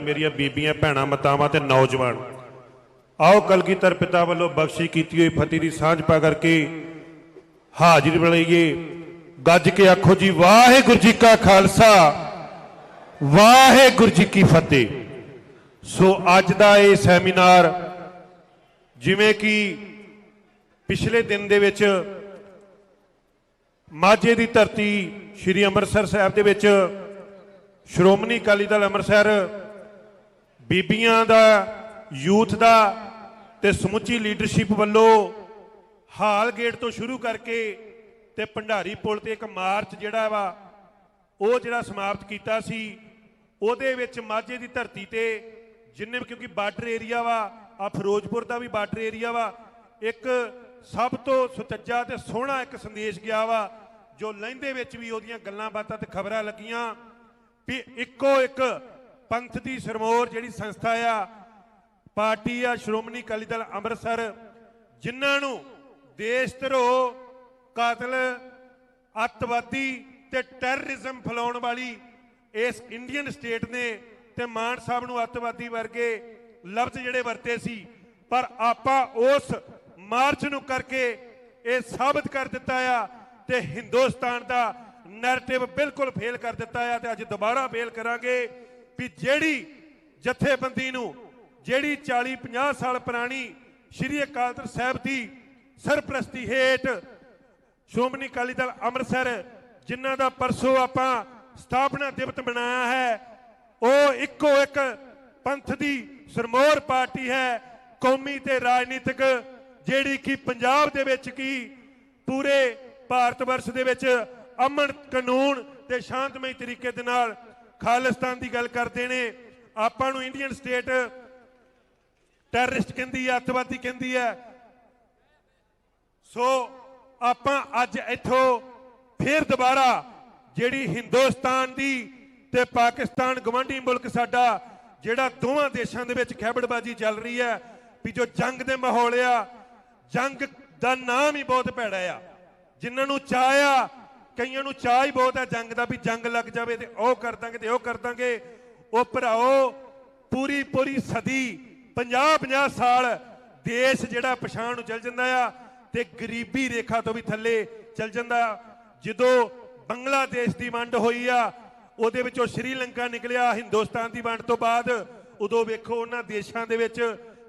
ਮੇਰੀਆਂ ਬੀਬੀਆਂ, ਭੈਣਾਂ, ਮਤਾਵਾਂ ਤੇ ਨੌਜਵਾਨ। ਆਓ ਕਲਗੀਧਰ ਪਿਤਾ ਵੱਲੋਂ ਬਖਸ਼ੀ ਕੀਤੀ ਹੋਈ ਫਤਿਹ ਦੀ ਸਾਂਝ ਪਾ ਕਰਕੇ ਹਾਜ਼ਰੀ ਬਣਾਈਏ। ਗੱਜ ਕੇ ਆਖੋ ਜੀ, ਵਾਹਿਗੁਰੂ ਜੀ ਕਾ ਖਾਲਸਾ, ਵਾਹਿਗੁਰੂ ਜੀ ਕੀ ਫਤਿਹ। ਸੋ ਅੱਜ ਦਾ ਇਹ ਸੈਮੀਨਾਰ ਜਿਵੇਂ ਕਿ ਪਿਛਲੇ ਦਿਨ ਦੇ ਵਿੱਚ ਮਾਝੇ ਦੀ ਧਰਤੀ ਸ੍ਰੀ ਅੰਮ੍ਰਿਤਸਰ ਸਾਹਿਬ ਦੇ ਵਿੱਚ ਸ਼੍ਰੋਮਣੀ ਅਕਾਲੀ ਦਲ ਅੰਮ੍ਰਿਤਸਰ ਬੀਬੀਆਂ ਦਾ, ਯੂਥ ਦਾ ਤੇ ਸਮੁੱਚੀ ਲੀਡਰਸ਼ਿਪ ਵੱਲੋਂ ਹਾਲ ਗੇਟ ਤੋਂ ਸ਼ੁਰੂ ਕਰਕੇ ਤੇ ਭੰਡਾਰੀ ਪੁਲ ਤੇ ਇੱਕ ਮਾਰਚ ਜਿਹੜਾ ਵਾ, ਉਹ ਜਿਹੜਾ ਸਮਾਪਤ ਕੀਤਾ ਸੀ, ਉਹਦੇ ਵਿੱਚ ਮਾਝੇ ਦੀ ਧਰਤੀ ਤੇ ਜਿੰਨੇ ਵੀ ਕਿਉਂਕਿ ਬਾਰਡਰ ਏਰੀਆ ਵਾ, ਆ ਫਿਰੋਜ਼ਪੁਰ ਦਾ ਵੀ ਬਾਰਡਰ ਏਰੀਆ ਵਾ, ਇੱਕ ਸਭ ਤੋਂ ਸੁਚੱਜਾ ਤੇ ਸੋਹਣਾ ਇੱਕ ਸੰਦੇਸ਼ ਗਿਆ ਵਾ, ਜੋ ਲਹਿੰਦੇ ਵਿੱਚ ਵੀ ਉਹਦੀਆਂ ਗੱਲਾਂ ਬਾਤਾਂ ਤੇ ਖਬਰਾਂ ਲੱਗੀਆਂ ਵੀ ਇੱਕੋ ਇੱਕ ਪੰਥ ਦੀ ਸਰਮੋਰ ਜਿਹੜੀ ਸੰਸਥਾ ਆ, ਪਾਰਟੀ ਆ ਸ਼੍ਰੋਮਣੀ ਅਕਾਲੀ ਦਲ ਅੰਮ੍ਰਿਤਸਰ, ਜਿਨ੍ਹਾਂ ਨੂੰ ਦੇਸ਼ ਧਰੋ ਕਾਤਲ, ਅੱਤਵਾਦੀ ਤੇ ਟੈਰਰਿਜ਼ਮ ਫੈਲਾਉਣ ਵਾਲੀ ਇਸ ਇੰਡੀਅਨ ਸਟੇਟ ਨੇ ਤੇ ਮਾਨ ਸਾਹਿਬ ਨੂੰ ਅੱਤਵਾਦੀ ਵਰਗੇ ਲਫ਼ਜ਼ ਜਿਹੜੇ ਵਰਤੇ ਸੀ, ਪਰ ਆਪਾਂ ਉਸ ਮਾਰਚ ਨੂੰ ਕਰਕੇ ਇਹ ਸਾਬਤ ਕਰ ਦਿੱਤਾ ਆ ਤੇ ਹਿੰਦੁਸਤਾਨ ਦਾ ਨੈਰੇਟਿਵ ਬਿਲਕੁਲ ਫੇਲ ਕਰ ਦਿੱਤਾ ਆ ਤੇ ਅੱਜ ਦੁਬਾਰਾ ਫੇਲ ਕਰਾਂਗੇ। ਵੀ ਜਿਹੜੀ ਜਥੇਬੰਦੀ ਨੂੰ, ਜਿਹੜੀ 40 50 ਸਾਲ ਪੁਰਾਣੀ ਸ਼੍ਰੀ ਅਕਾਲ ਤਖਤ ਸਾਹਿਬ ਦੀ ਸਰਪ੍ਰਸਤੀ ਹੇਠ ਸ਼੍ਰੋਮਣੀ ਅਕਾਲੀ ਦਲ ਅੰਮ੍ਰਿਤਸਰ, ਜਿਨ੍ਹਾਂ ਦਾ ਪਰਸੋਂ ਆਪਾਂ ਸਥਾਪਨਾ ਦਿਵਸ ਮਨਾਇਆ ਹੈ, ਉਹ ਇੱਕੋ ਇੱਕ ਪੰਥ ਦੀ ਸਰਮੋਰ ਪਾਰਟੀ ਹੈ, ਕੌਮੀ ਤੇ ਰਾਜਨੀਤਿਕ, ਜਿਹੜੀ ਕਿ ਪੰਜਾਬ ਦੇ ਵਿੱਚ ਕੀ ਪੂਰੇ ਭਾਰਤ ਵਰਸ਼ ਦੇ ਵਿੱਚ ਅਮਨ ਕਾਨੂੰਨ ਤੇ ਸ਼ਾਂਤਮਈ ਤਰੀਕੇ ਦੇ ਨਾਲ ਖਾਲਿਸਤਾਨ ਦੀ ਗੱਲ ਕਰਦੇ ਨੇ, ਆਪਾਂ ਨੂੰ ਇੰਡੀਅਨ ਸਟੇਟ ਟੈਰਰਿਸਟ ਕਹਿੰਦੀ ਹੈ ਅੱਤਵਾਦੀ ਕਹਿੰਦੀ ਹੈ ਸੋ ਆਪਾਂ ਅੱਜ ਇੱਥੋਂ ਫੇਰ ਦੁਬਾਰਾ ਜਿਹੜੀ ਹਿੰਦੁਸਤਾਨ ਦੀ ਤੇ ਪਾਕਿਸਤਾਨ ਗਵਾਂਢੀ ਮੁਲਕ ਸਾਡਾ, ਜਿਹੜਾ ਦੋਵਾਂ ਦੇਸ਼ਾਂ ਦੇ ਵਿੱਚ ਖੈਬੜਬਾਜੀ ਚੱਲ ਰਹੀ ਹੈ, ਵੀ ਜੋ ਜੰਗ ਦੇ ਮਾਹੌਲ ਆ, ਜੰਗ ਦਾ ਨਾਮ ਹੀ ਬਹੁਤ ਭੈੜਾ ਆ। ਜਿਨ੍ਹਾਂ ਨੂੰ ਚਾਹ ਆ ਕਈਆਂ ਨੂੰ ਚਾਹ ਹੀ ਬਹੁਤ ਹੈ ਜੰਗ ਦਾ ਵੀ ਜੰਗ ਲੱਗ ਜਾਵੇ ਤੇ ਉਹ ਕਰ ਦਾਂਗੇ ਤੇ ਉਹ ਕਰ ਦਾਂਗੇ। ਉਹ ਭਰਾਓ ਪੂਰੀ ਪੂਰੀ ਸਦੀ 50 50 ਸਾਲ ਦੇਸ਼ ਜਿਹੜਾ ਪਛਾਣ ਨੂੰ ਚਲ ਜਾਂਦਾ ਆ ਤੇ ਗਰੀਬੀ ਰੇਖਾ ਤੋਂ ਵੀ ਥੱਲੇ ਚਲ ਜਾਂਦਾ। ਜਦੋਂ ਬੰਗਲਾਦੇਸ਼ ਦੀ ਵੰਡ ਹੋਈ ਆ, ਉਹਦੇ ਵਿੱਚੋਂ ਸ਼੍ਰੀਲੰਕਾ ਨਿਕਲਿਆ ਹਿੰਦੁਸਤਾਨ ਦੀ ਵੰਡ ਤੋਂ ਬਾਅਦ। ਉਦੋਂ ਵੇਖੋ ਉਹਨਾਂ ਦੇਸ਼ਾਂ ਦੇ ਵਿੱਚ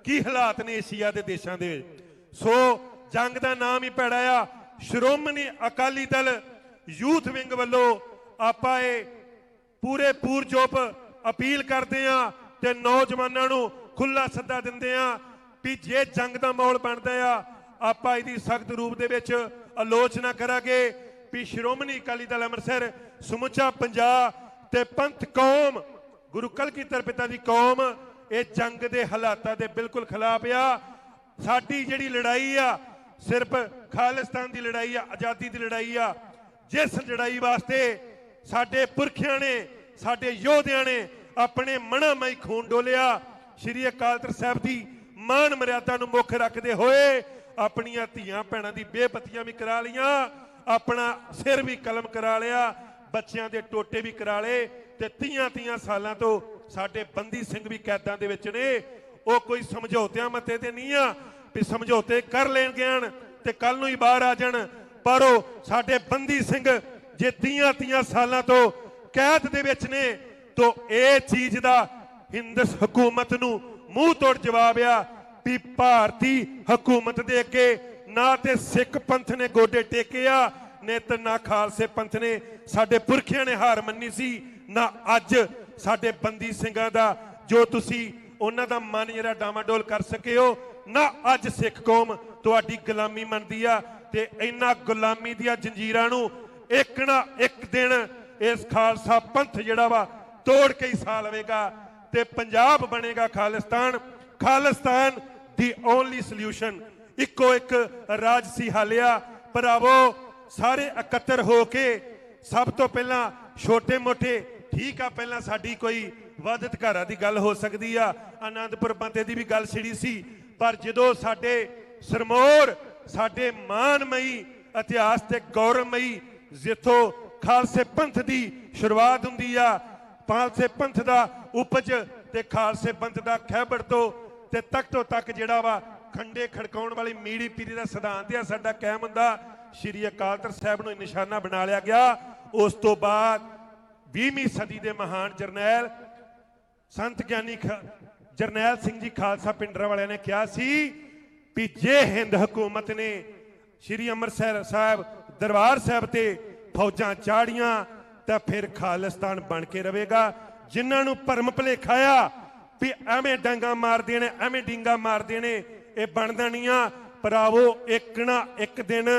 ਕੀ ਹਾਲਾਤ ਨੇ ਏਸ਼ੀਆ ਦੇ ਦੇਸ਼ਾਂ ਦੇ ਸੋ ਜੰਗ ਦਾ ਨਾਮ ਹੀ ਪੈੜਾ ਆ। ਸ਼੍ਰੋਮਣੀ ਅਕਾਲੀ ਦਲ ਯੂਥ ਵਿੰਗ ਵੱਲੋਂ ਆਪਾਂ ਇਹ ਪੂਰੇ ਪੂਰਜੋਪ ਅਪੀਲ ਕਰਦੇ ਆ ਤੇ ਨੌਜਵਾਨਾਂ ਨੂੰ ਖੁੱਲਾ ਸੱਦਾ ਦਿੰਦੇ ਆ ਵੀ ਜੇ ਜੰਗ ਦਾ ਮਾਹੌਲ ਬਣਦਾ ਆ, ਆਪਾਂ ਇਹਦੀ ਸਖਤ ਰੂਪ ਦੇ ਵਿੱਚ ਆਲੋਚਨਾ ਕਰਾਂਗੇ ਵੀ ਸ਼੍ਰੋਮਣੀ ਅਕਾਲੀ ਦਲ ਅੰਮ੍ਰਿਤਸਰ, ਸਮੁੱਚਾ ਪੰਜਾਬ ਤੇ ਪੰਥ ਕੌਮ, ਗੁਰੂ ਕਲਗੀਧਰ ਪਿਤਾ ਦੀ ਕੌਮ, ਇਹ ਜੰਗ ਦੇ ਹਾਲਾਤਾਂ ਦੇ ਬਿਲਕੁਲ ਖਿਲਾਫ ਆ। ਸਾਡੀ ਜਿਹੜੀ ਲੜਾਈ ਆ, ਸਿਰਫ ਖਾਲਿਸਤਾਨ ਦੀ ਲੜਾਈ ਆ, ਆਜ਼ਾਦੀ ਦੀ ਲੜਾਈ ਆ ਜਿਸ ਲੜਾਈ ਵਾਸਤੇ ਸਾਡੇ ਪੁਰਖਿਆਂ ਨੇ, ਸਾਡੇ ਯੋਧਿਆਂ ਨੇ ਆਪਣੇ ਮਣਾਮਈ ਖੂਨ ਡੋਲਿਆ, ਸ਼੍ਰੀ ਅਕਾਲ ਤਖਤ ਸਾਹਿਬ ਦੀ ਮਾਨ ਮਰਿਆਦਾ ਨੂੰ ਮੁੱਖ ਰੱਖਦੇ ਹੋਏ ਆਪਣੀਆਂ ਧੀਆਂ ਭੈਣਾਂ ਦੀ ਬੇਪਤੀਆਂ ਵੀ ਕਰਾ ਲੀਆਂ ਆਪਣਾ ਸਿਰ ਵੀ ਕਲਮ ਕਰਾ ਲਿਆ, ਬੱਚਿਆਂ ਦੇ ਟੋਟੇ ਵੀ ਕਰਾ ਲਏ ਤੇ ਤੀਆਂ ਤੀਆਂ ਸਾਲਾਂ ਤੋਂ ਸਾਡੇ ਬੰਦੀ ਸਿੰਘ ਵੀ ਕੈਦਾਂ ਦੇ ਵਿੱਚ ਨੇ। ਉਹ ਕੋਈ ਸਮਝੌਤਿਆਂ ਮਤੇ ਤੇ ਨਹੀਂ ਆ ਵੀ ਸਮਝੌਤੇ ਕਰ ਲੈਣ ਗਿਆਨ ਤੇ ਕੱਲ ਨੂੰ ਹੀ ਬਾਹਰ ਆ ਜਾਣ। ਪਰ ਉਹ ਸਾਡੇ ਬੰਦੀ ਸਿੰਘ ਜੇ ਤੀਆਂ ਤੀਆਂ ਸਾਲਾਂ ਤੋਂ ਕੈਦ ਦੇ ਵਿੱਚ ਨੇ, ਤੋਂ ਇਹ ਚੀਜ਼ ਦਾ ਹਿੰਦਸ ਹਕੂਮਤ ਨੂੰ ਮੂੰਹ ਤੋੜ ਜਵਾਬ ਆ ਵੀ ਭਾਰਤੀ ਹਕੂਮਤ ਦੇ ਅੱਗੇ ਨਾ ਤੇ ਸਿੱਖ ਪੰਥ ਨੇ ਗੋਡੇ ਟੇਕੇ ਆ, ਨੇ ਤੇ ਨਾ ਖਾਲਸੇ ਪੰਥ ਨੇ। ਸਾਡੇ ਪੁਰਖਿਆਂ ਨੇ ਹਾਰ ਮੰਨੀ ਸੀ, ਨਾ ਅੱਜ ਸਾਡੇ ਬੰਦੀ ਸਿੰਘਾਂ ਦਾ, ਜੋ ਤੁਸੀਂ ਉਹਨਾਂ ਦਾ ਮਨ ਜਿਹੜਾ ਡਾਮਾਡੋਲ ਕਰ ਸਕੇ ਹੋ, ਨਾ ਅੱਜ ਸਿੱਖ ਕੌਮ ਤੁਹਾਡੀ ਗੁਲਾਮੀ ਮੰਨਦੀ ਆ ਤੇ ਇਹਨਾਂ ਗੁਲਾਮੀ ਦੀਆਂ ਜੰਜੀਰਾਂ ਨੂੰ ਇੱਕ ਨਾ ਇੱਕ ਦਿਨ ਇਸ ਖਾਲਸਾ ਪੰਥ ਜਿਹੜਾ ਵਾ ਤੋੜ ਕੇ ਹੀ ਸਾ ਲਵੇਗਾ ਤੇ ਪੰਜਾਬ ਬਣੇਗਾ ਖਾਲਿਸਤਾਨ। ਖਾਲਿਸਤਾਨ ਦੀ ਓਨਲੀ ਸੋਲੂਸ਼ਨ ਇੱਕੋ ਇੱਕ ਰਾਜ ਸੀ ਹਾਲਿਆ। ਭਰਾਵੋ, ਸਾਰੇ ਇਕੱਤਰ ਹੋ ਕੇ ਸਭ ਤੋਂ ਪਹਿਲਾਂ ਛੋਟੇ ਮੋਟੇ, ਠੀਕ ਆ, ਪਹਿਲਾਂ ਸਾਡੀ ਕੋਈ ਵਾਦਤ ਘਰਾਂ ਦੀ ਗੱਲ ਹੋ ਸਕਦੀ ਆ, ਆਨੰਦਪੁਰ ਬੰਦੇ ਦੀ ਵੀ ਗੱਲ ਛਿੜੀ ਸੀ, ਪਰ ਜਦੋਂ ਸਾਡੇ ਸਰਮੋਰ ਸਾਡੇ ਮਾਨਮਈ ਇਤਿਹਾਸ ਤੇ ਗੌਰਵਮਈ ਜਿੱਥੋਂ ਖਾਲਸੇ ਪੰਥ ਦੀ ਸ਼ੁਰੂਆਤ ਹੁੰਦੀ ਆ, ਖਾਲਸੇ ਪੰਥ ਦਾ ਉਪਜ ਤੇ ਖਾਲਸੇ ਪੰਥ ਦਾ ਖੈਬੜ ਤੋਂ ਤੇ ਤਖਤੋਂ ਤੱਕ ਜਿਹੜਾ ਵਾ ਖੰਡੇ ਖੜਕਾਉਣ ਵਾਲੀ ਮੀੜੀ ਪੀਰੀ ਦਾ ਸਿਧਾਂਤ ਆ, ਸਾਡਾ ਕਾਇਮ ਹੁੰਦਾ। ਸ਼੍ਰੀ ਅਕਾਲ ਤਖਤ ਸਾਹਿਬ ਨੂੰ ਨਿਸ਼ਾਨਾ ਬਣਾ ਲਿਆ ਗਿਆ। ਉਸ ਤੋਂ ਬਾਅਦ 20ਵੀਂ ਸਦੀ ਦੇ ਮਹਾਨ ਜਰਨੈਲ ਸੰਤ ਗਿਆਨੀ ਜਰਨੈਲ ਸਿੰਘ ਜੀ ਖਾਲਸਾ ਪਿੰਡਰਾ ਵਾਲਿਆਂ ਨੇ ਕਿਹਾ ਸੀ ਵੀ ਜੇ ਹਿੰਦ ਹਕੂਮਤ ਨੇ ਸ਼੍ਰੀ ਅੰਮ੍ਰਿਤਸਰ ਸਾਹਿਬ, ਦਰਬਾਰ ਸਾਹਿਬ ਤੇ ਫੌਜਾਂ ਚਾੜੀਆਂ ਤਾਂ ਫਿਰ ਖਾਲਿਸਤਾਨ ਬਣ ਕੇ ਰਹੇਗਾ। ਜਿਨ੍ਹਾਂ ਨੂੰ ਭਰਮ ਭੁਲੇਖਾ ਆ ਵੀ ਐਵੇਂ ਡਾਂਗਾ ਮਾਰਦੇ ਨੇ, ਐਵੇਂ ਡਿੰਗਾ ਮਾਰਦੇ ਨੇ, ਇਹ ਬਣਦਾ ਨਹੀਂ ਆ। ਭਰਾਵੋ, ਇੱਕ ਨਾ ਇੱਕ ਦਿਨ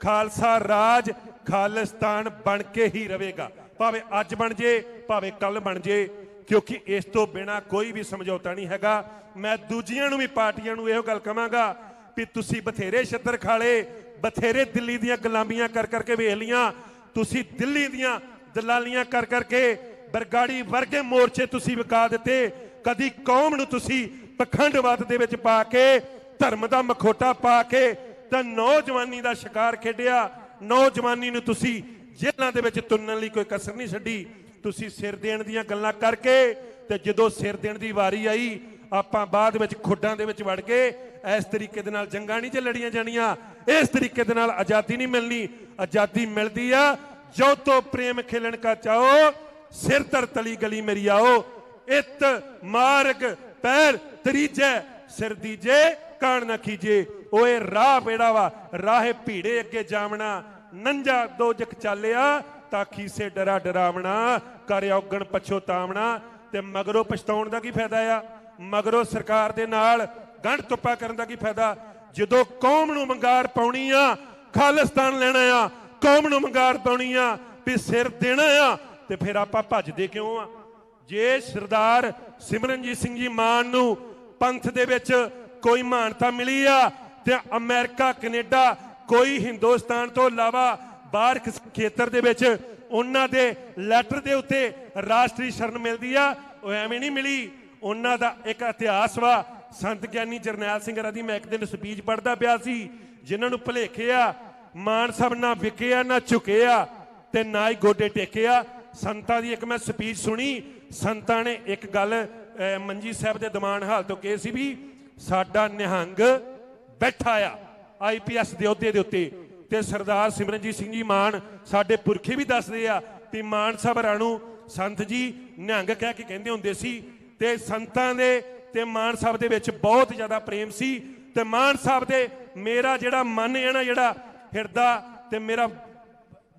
ਖਾਲਸਾ ਰਾਜ ਖਾਲਿਸਤਾਨ ਬਣ ਕੇ ਹੀ ਰਹੇਗਾ। ਭਾਵੇਂ ਅੱਜ ਬਣ ਜੇ, ਭਾਵੇਂ ਕੱਲ ਬਣ ਜੇ। ਕਿਉਂਕਿ ਇਸ ਤੋਂ ਬਿਨਾ ਕੋਈ ਵੀ ਸਮਝੌਤਾ ਨਹੀਂ ਹੈਗਾ। ਮੈਂ ਦੂਜੀਆਂ ਨੂੰ ਵੀ, ਪਾਰਟੀਆਂ ਨੂੰ ਇਹੋ ਗੱਲ ਕਹਾਂਗਾ ਵੀ ਤੁਸੀਂ ਬਥੇਰੇ ਛੱਤਰ ਖਾਲੇ ਬਥੇਰੇ ਦਿੱਲੀ ਦੀਆਂ ਗੁਲਾਮੀਆਂ ਕਰ ਕਰਕੇ ਵੇਖ ਲੀਆਂ ਤੁਸੀਂ ਦਿੱਲੀ ਦੀਆਂ ਦਲਾਲੀਆਂ ਕਰ ਕਰਕੇ ਬਰਗਾੜੀ ਵਰਗੇ ਮੋਰਚੇ ਤੁਸੀਂ ਵਿਕਾ ਦਿੱਤੇ। ਕਦੀ ਕੌਮ ਨੂੰ ਤੁਸੀਂ ਪਖੰਡਵਾਦ ਦੇ ਵਿੱਚ ਪਾ ਕੇ, ਧਰਮ ਦਾ ਮਖੋਟਾ ਪਾ ਕੇ ਤਾਂ ਨੌਜਵਾਨੀ ਦਾ ਸ਼ਿਕਾਰ ਖੇਡਿਆ। ਨੌਜਵਾਨੀ ਨੂੰ ਤੁਸੀਂ ਜੇਲ੍ਹਾਂ ਦੇ ਵਿੱਚ ਤੁੰਨਣ ਲਈ ਕੋਈ ਕਸਰ ਨਹੀਂ ਛੱਡੀ। ਤੁਸੀਂ ਸਿਰ ਦੇਣ ਦੀਆਂ ਗੱਲਾਂ ਕਰਕੇ ਤੇ ਜਦੋਂ ਸਿਰ ਦੇਣ ਦੀ ਵਾਰੀ ਆਈ, ਆਪਾਂ ਬਾਅਦ ਵਿੱਚ ਖੁੱਡਾਂ ਦੇ ਵਿੱਚ ਵੜ ਗਏ। ਇਸ ਤਰੀਕੇ ਦੇ ਨਾਲ ਜੰਗਾਂ ਨਹੀਂ ਜੇ ਲੜੀਆਂ ਜਾਣੀਆਂ। ਇਸ ਤਰੀਕੇ ਦੇ ਨਾਲ ਆਜ਼ਾਦੀ ਨਹੀਂ ਮਿਲਣੀ। ਆਜ਼ਾਦੀ ਮਿਲਦੀ ਆ। ਜੋ ਤੋ ਪ੍ਰੇਮ ਖੇਲਣ ਕਾ ਚਾਓ ਸਿਰ ਤਰ ਤਲੀ ਗਲੀ ਮੇਰੀ ਆਓ। ਇਤ, ਮਾਰਗ, ਪੈਰ ਤਰੀਜੈ, ਸਿਰ ਦੀਜੇ, ਕਾਣ ਨਾ ਖੀਜੇ। ਓਏ ਰਾਹ ਪੇੜਾ ਵਾ, ਰਾਹੇ ਭੀੜੇ ਅੱਗੇ ਜਾਵਣਾ ਨੰਜਾ ਦੋਜਕ ਚਾਲਿਆ। ਤਾਂ ਖੀਸੇ ਡਰਾ ਡਰਾਵਣਾ ਕਰ ਔਗਣ ਪਛੋਤਾਵਣਾ ਤੇ ਮਗਰੋਂ ਪਛਤਾਉਣ ਦਾ ਕੀ ਫਾਇਦਾ ਆ? ਮਗਰੋਂ ਸਰਕਾਰ ਦੇ ਨਾਲ ਗੰਢ ਤੁੱਪਾ ਕਰਨ ਦਾ ਕੀ ਫਾਇਦਾ? ਜਦੋਂ ਕੌਮ ਨੂੰ ਮੰਗਾਰ ਪਾਉਣੀ ਆ, ਖਾਲਿਸਤਾਨ ਲੈਣਾ ਆ, ਕੌਮ ਨੂੰ ਮੰਗਾਰ ਪਾਉਣੀ ਆ, ਵੀ ਸਿਰ ਦੇਣਾ ਆ, ਤੇ ਫਿਰ ਆਪਾਂ ਭੱਜਦੇ ਕਿਉਂ ਆ? ਜੇ ਸਰਦਾਰ ਸਿਮਰਨਜੀਤ ਸਿੰਘ ਜੀ ਮਾਨ ਨੂੰ ਪੰਥ ਦੇ ਵਿੱਚ ਕੋਈ ਮਾਨਤਾ ਮਿਲੀ ਆ, ਤੇ ਅਮਰੀਕਾ, ਕੈਨੇਡਾ, ਕੋਈ ਹਿੰਦੁਸਤਾਨ ਤੋਂ ਇਲਾਵਾ ਬਾਹਰ ਖੇਤਰ ਦੇ ਵਿੱਚ ਉਹਨਾਂ ਦੇ ਲੈਟਰ ਦੇ ਉੱਤੇ ਰਾਸ਼ਟਰੀ ਸ਼ਰਨ ਮਿਲਦੀ ਆ। ਉਹ ਐਵੇਂ ਨਹੀਂ ਮਿਲੀ। ਉਹਨਾਂ ਦਾ ਇੱਕ ਇਤਿਹਾਸ ਵਾ। ਸੰਤ ਗਿਆਨੀ ਜਰਨੈਲ ਸਿੰਘ ਰਾਦੀ ਮੈਂ ਇੱਕ ਦਿਨ ਸਪੀਚ ਪੜ੍ਹਦਾ ਪਿਆ ਸੀ। ਜਿਨ੍ਹਾਂ ਨੂੰ ਭੁਲੇਖੇ ਆ। ਮਾਨ ਸਾਹਿਬ ਨਾ ਵਿਕਿਆ ਨਾ ਝੁਕਿਆ ਤੇ ਨਾ ਹੀ ਗੋਡੇ ਟੇਕੇ ਆ। ਸੰਤਾਂ ਦੀ ਇੱਕ ਮੈਂ ਸਪੀਚ ਸੁਣੀ। ਸੰਤਾਂ ਨੇ ਇੱਕ ਗੱਲ ਮੰਜੀ ਸਾਹਿਬ ਦੇ ਦਮਾਨ ਹਾਲ ਤੋਂ ਕਹੀ ਸੀ ਵੀ ਸਾਡਾ ਨਿਹੰਗ ਬੈਠਾ ਆ। ਆਈਪੀਐਸ ਦੇ ਅਹੁਦੇ ਦੇ ਉੱਤੇ। ਤੇ ਸਰਦਾਰ ਸਿਮਰਨਜੀਤ ਸਿੰਘ ਜੀ ਮਾਨ ਸਾਡੇ ਪੁਰਖੇ ਵੀ ਦੱਸਦੇ ਆ ਤੇ ਮਾਨ ਸਾਹਿਬ ਰਾਣੂ ਸੰਤ ਜੀ ਨਿਹੰਗ ਕਹਿ ਕੇ ਕਹਿੰਦੇ ਹੁੰਦੇ ਸੀ ਤੇ ਸੰਤਾਂ ਦੇ ਤੇ ਮਾਨ ਸਾਹਿਬ ਦੇ ਵਿੱਚ ਬਹੁਤ ਜ਼ਿਆਦਾ ਪ੍ਰੇਮ ਸੀ ਤੇ ਮਾਨ ਸਾਹਿਬ ਦੇ ਮੇਰਾ ਜਿਹੜਾ ਮਨ ਹੈ ਨਾ ਜਿਹੜਾ ਹਿਰਦਾ ਤੇ ਮੇਰਾ